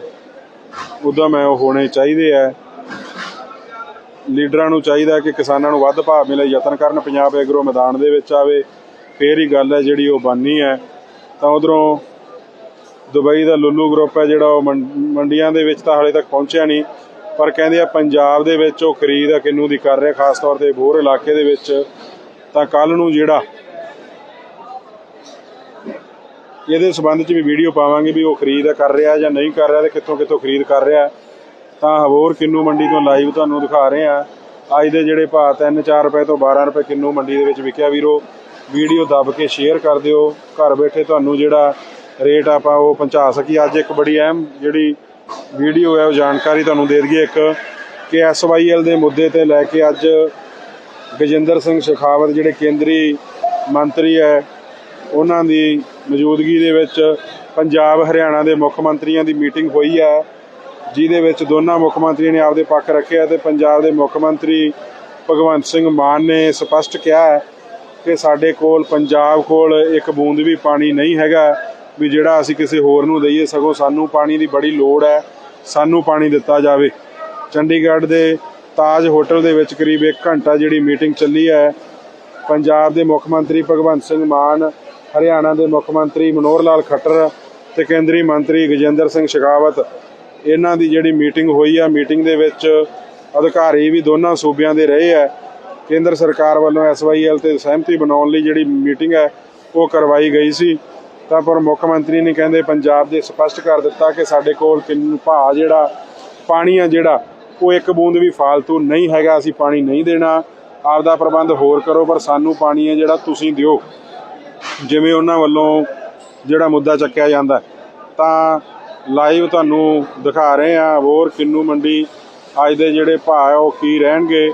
ਉਦਮ ਹੈ, ਉਹ ਹੋਣੇ ਚਾਹੀਦੇ ਆ ਲੀਡਰਾਂ ਨੂੰ ਚਾਹੀਦਾ ਕਿ ਕਿਸਾਨਾਂ ਨੂੰ ਵੱਧ ਭਾਅ ਮਿਲੇ, ਯਤਨ ਕਰਨ। ਪੰਜਾਬ ਐਗਰੋ ਮੈਦਾਨ ਦੇ ਵਿੱਚ ਆਵੇ, ਫੇਰ ਹੀ ਗੱਲ ਹੈ ਜਿਹੜੀ ਉਹ ਬਾਨੀ ਹੈ। ਤਾਂ ਉਧਰੋਂ ਦੁਬਈ ਦਾ ਲੁੱਲੂ ਗਰੁੱਪ ਹੈ ਜਿਹੜਾ ਉਹ ਮੰਡੀਆਂ ਦੇ ਵਿੱਚ ਤਾਂ ਹਾਲੇ ਤੱਕ ਪਹੁੰਚਿਆ ਨਹੀਂ। ਪਰ ਕਹਿੰਦੇ ਆ ਪੰਜਾਬ ਦੇ ਵਿੱਚ ਉਹ ਖਰੀਦ ਆ, ਕਿੰਨੂ ਦੀ ਕਰ ਰਿਹਾ, ਖਾਸ ਤੌਰ ਤੇ ਬੋਰ ਇਲਾਕੇ ਦੇ ਵਿੱਚ। ਤਾਂ ਕੱਲ ਨੂੰ ਜਿਹੜਾ ਇਹਦੇ ਸਬੰਧ 'ਚ ਵੀ ਵੀਡੀਓ ਪਾਵਾਂਗੇ ਵੀ ਉਹ ਖਰੀਦ ਕਰ ਰਿਹਾ ਜਾਂ ਨਹੀਂ ਕਰ ਰਿਹਾ ਤੇ ਕਿੱਥੋਂ ਕਿੱਥੋਂ ਖਰੀਦ ਕਰ ਰਿਹਾ। ਤਾਂ ਹਬੋਰ ਕਿੰਨੂ ਮੰਡੀ ਤੋਂ ਲਾਈਵ ਤੁਹਾਨੂੰ ਦਿਖਾ ਰਹੇ ਆ। ਅੱਜ ਦੇ ਜਿਹੜੇ ਭਾਅ 3-4 ਰੁਪਏ ਤੋਂ 12 ਰੁਪਏ ਕਿੰਨੂ ਮੰਡੀ ਦੇ ਵਿੱਚ ਵਿਕਿਆ ਵੀਰੋ, ਵੀਡੀਓ ਦੱਬ ਕੇ ਸ਼ੇਅਰ ਕਰ ਦਿਓ। ਘਰ ਬੈਠੇ ਤੁਹਾਨੂੰ ਜਿਹੜਾ ਰੇਟ ਆਪਾਂ ਉਹ ਪਹੁੰਚਾ ਸਕੀ ਅੱਜ ਇੱਕ ਬੜੀ ਅਹਿਮ ਜਿਹੜੀ ਵੀਡੀਓ ਹੈ, ਉਹ ਜਾਣਕਾਰੀ ਤੁਹਾਨੂੰ ਦੇ ਦਈਏ ਇੱਕ ਕਿ ਐਸਵਾਈਐਲ ਦੇ ਮੁੱਦੇ ਤੇ ਲੈ ਕੇ ਅੱਜ ਗਜਿੰਦਰ ਸਿੰਘ ਸ਼ੇਖਾਵਤ, ਜਿਹੜੇ ਕੇਂਦਰੀ ਮੰਤਰੀ ਹੈ, ਉਹਨਾਂ ਦੀ ਮੌਜੂਦਗੀ ਦੇ ਵਿੱਚ ਪੰਜਾਬ, ਹਰਿਆਣਾ ਦੇ ਮੁੱਖ ਮੰਤਰੀਆਂ ਦੀ ਮੀਟਿੰਗ ਹੋਈ ਹੈ, ਜਿਹਦੇ ਵਿੱਚ ਦੋਨਾਂ ਮੁੱਖ ਮੰਤਰੀਆਂ ਨੇ ਆਪਦੇ ਪੱਖ ਰੱਖਿਆ ਤੇ ਪੰਜਾਬ ਦੇ ਮੁੱਖ ਮੰਤਰੀ ਭਗਵੰਤ ਸਿੰਘ ਮਾਨ ਨੇ ਸਪਸ਼ਟ ਕਿਹਾ ਕਿ ਸਾਡੇ ਕੋਲ, ਪੰਜਾਬ ਕੋਲ ਇੱਕ ਬੂੰਦ ਵੀ ਪਾਣੀ ਨਹੀਂ ਹੈਗਾ। ਵੀ ਜਿਹੜਾ ਅਸੀਂ ਕਿਸੇ ਹੋਰ ਨੂੰ ਦਈਏ, ਸਗੋਂ ਸਾਨੂੰ ਪਾਣੀ ਦੀ ਬੜੀ ਲੋੜ ਹੈ, ਸਾਨੂੰ ਪਾਣੀ ਦਿੱਤਾ ਜਾਵੇ। ਚੰਡੀਗੜ੍ਹ ਦੇ ਤਾਜ ਹੋਟਲ ਦੇ ਵਿੱਚ ਕਰੀਬ 1 ਘੰਟਾ ਜਿਹੜੀ ਮੀਟਿੰਗ ਚੱਲੀ ਹੈ। ਪੰਜਾਬ ਦੇ ਮੁੱਖ ਮੰਤਰੀ ਭਗਵੰਤ ਸਿੰਘ ਮਾਨ, ਹਰਿਆਣਾ ਦੇ ਮੁੱਖ ਮੰਤਰੀ ਮਨੋਹਰ ਲਾਲ ਖੱਟਰ ਤੇ ਕੇਂਦਰੀ ਮੰਤਰੀ ਗਜੇਂਦਰ ਸਿੰਘ ਸ਼ੇਖਾਵਤ। ਇਹਨਾਂ ਦੀ ਜਿਹੜੀ ਮੀਟਿੰਗ ਹੋਈ ਆ, ਮੀਟਿੰਗ ਦੇ ਵਿੱਚ ਅਧਿਕਾਰੀ ਵੀ ਦੋਨਾਂ ਸੂਬਿਆਂ ਦੇ ਰਹੇ ਆ। ਕੇਂਦਰ ਸਰਕਾਰ ਵੱਲੋਂ ਐਸਵਾਈਐਲ ਤੇ ਸਹਿਮਤੀ ਬਣਾਉਣ ਲਈ ਜਿਹੜੀ ਮੀਟਿੰਗ ਹੈ, ਉਹ ਕਰਵਾਈ ਗਈ ਸੀ। ਤਾਂ ਪਰ ਮੁੱਖ ਮੰਤਰੀ ਨੇ ਕਹਿੰਦੇ ਪੰਜਾਬ ਦੇ ਸਪਸ਼ਟ ਕਰ ਦਿੱਤਾ ਕਿ ਸਾਡੇ ਕੋਲ ਕਿੰਨ ਭਾਅ ਜਿਹੜਾ, ਪਾਣੀ ਆ ਜਿਹੜਾ, ਉਹ ਇੱਕ ਬੂੰਦ ਵੀ ਫਾਲਤੂ ਨਹੀਂ ਹੈਗਾ, ਅਸੀਂ ਪਾਣੀ ਨਹੀਂ ਦੇਣਾ। ਆਪਦਾ ਪ੍ਰਬੰਧ ਹੋਰ ਕਰੋ, ਪਰ ਸਾਨੂੰ ਪਾਣੀ ਹੈ ਜਿਹੜਾ ਤੁਸੀਂ ਦਿਓ। ਜਿਵੇਂ ਉਹਨਾਂ ਵੱਲੋਂ ਜਿਹੜਾ ਮੁੱਦਾ ਚੱਕਿਆ ਜਾਂਦਾ। ਤਾਂ ਲਾਈਵ ਤੁਹਾਨੂੰ ਦਿਖਾ ਰਹੇ ਆ, ਹੋਰ ਕਿੰਨੂ ਮੰਡੀ, ਅੱਜ ਦੇ ਜਿਹੜੇ ਭਾਅ ਉਹ ਕੀ ਰਹਿਣਗੇ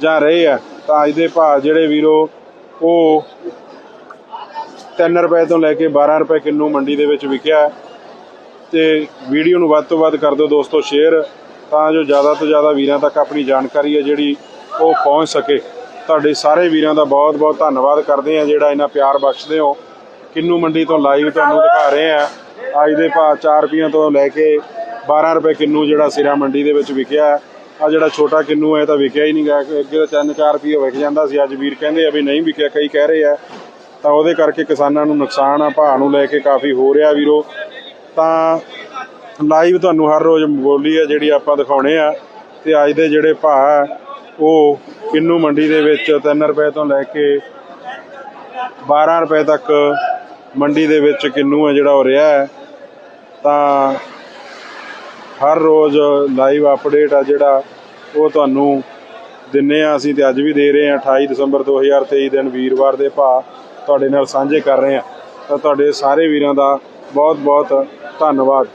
ਜਾਂ ਰਹੇ ਆ। ਤਾਂ ਅੱਜ ਦੇ ਭਾਅ ਜਿਹੜੇ ਵੀਰੋ, ਉਹ 3 ਰੁਪਏ ਤੋਂ ਲੈ ਕੇ 12 ਰੁਪਏ ਕਿੰਨੂ ਮੰਡੀ ਦੇ ਵਿੱਚ ਵਿਕਿਆ ਹੈ। ਤੇ ਵੀਡੀਓ ਨੂੰ ਵੱਧ ਤੋਂ ਵੱਧ ਕਰ ਦਿਓ ਦੋਸਤੋ ਸ਼ੇਅਰ ਤਾਂ ਜੋ ਜ਼ਿਆਦਾ ਤੋਂ ਜ਼ਿਆਦਾ ਵੀਰਾਂ ਤੱਕ ਆਪਣੀ ਜਾਣਕਾਰੀ ਹੈ ਜਿਹੜੀ ਉਹ ਪਹੁੰਚ ਸਕੇ। ਤੁਹਾਡੇ ਸਾਰੇ ਵੀਰਾਂ ਦਾ ਬਹੁਤ ਬਹੁਤ ਧੰਨਵਾਦ ਕਰਦੇ ਆ ਜਿਹੜਾ ਇਹਨਾਂ ਪਿਆਰ ਬਖਸ਼ਦੇ ਹੋ। ਕਿੰਨੂ ਮੰਡੀ ਤੋਂ ਲਾਈਵ ਤੁਹਾਨੂੰ ਦਿਖਾ ਰਹੇ ਆ ਅੱਜ ਦੇ ਭਾਅ 4 ਰੁਪਈਆਂ ਤੋਂ ਲੈ ਕੇ 12 ਰੁਪਏ ਕਿੰਨੂ ਜਿਹੜਾ ਸਿਰਾ ਮੰਡੀ ਦੇ ਵਿੱਚ ਵਿਕਿਆ ਆ ਜਿਹੜਾ ਛੋਟਾ ਕਿੰਨੂ ਹੈ ਤਾਂ ਵਿਕਿਆ ਹੀ ਨਹੀਂ ਗਿਆ ਅੱਗੇ ਤਾਂ 3-4 ਰੁਪਏ ਵਿਕ ਜਾਂਦਾ ਸੀ। ਅੱਜ ਵੀਰ ਕਹਿੰਦੇ ਆ ਵੀ ਨਹੀਂ ਵਿਕਿਆ, ਕਈ ਕਹਿ ਰਹੇ ਆ ਤਾਂ ਉਹਦੇ ਕਰਕੇ ਕਿਸਾਨਾਂ ਨੂੰ ਨੁਕਸਾਨ ਆ ਭਾਅ ਨੂੰ ਲੈ ਕੇ ਕਾਫੀ ਹੋ ਰਿਹਾ ਵੀਰੋ। ਤਾਂ ਲਾਈਵ ਤੁਹਾਨੂੰ ਹਰ ਰੋਜ਼ ਬੋਲੀ ਹੈ ਜਿਹੜੀ ਆਪਾਂ ਦਿਖਾਉਣੇ ਆ। ਤੇ ਅੱਜ ਦੇ ਜਿਹੜੇ ਭਾਅ ਆ, ਉਹ ਕਿੰਨੂ ਮੰਡੀ ਦੇ ਵਿੱਚ 3 ਰੁਪਏ ਤੋਂ ਲੈ ਕੇ 12 ਰੁਪਏ ਤੱਕ ਮੰਡੀ ਦੇ ਵਿੱਚ ਕਿੰਨੂ ਹੈ ਜਿਹੜਾ ਹੋ ਰਿਹਾ ਹੈ। ਤਾਂ ਹਰ ਰੋਜ਼ ਲਾਈਵ ਅਪਡੇਟ ਆ ਜਿਹੜਾ ਉਹ ਤੁਹਾਨੂੰ ਦਿੰਨੇ ਆ ਅਸੀਂ ਤੇ ਅੱਜ ਵੀ ਦੇ ਰਹੇ ਆ 28 ਦਸੰਬਰ 2023 ਦਿਨ ਵੀਰਵਾਰ ਦੇ ਭਾਅ। ਤੁਹਾਡੇ ਨਾਲ ਸਾਂਝੇ ਕਰ ਰਹੇ ਹਾਂ। ਤਾਂ ਤੁਹਾਡੇ ਸਾਰੇ ਵੀਰਾਂ ਦਾ ਬਹੁਤ ਬਹੁਤ ਧੰਨਵਾਦ।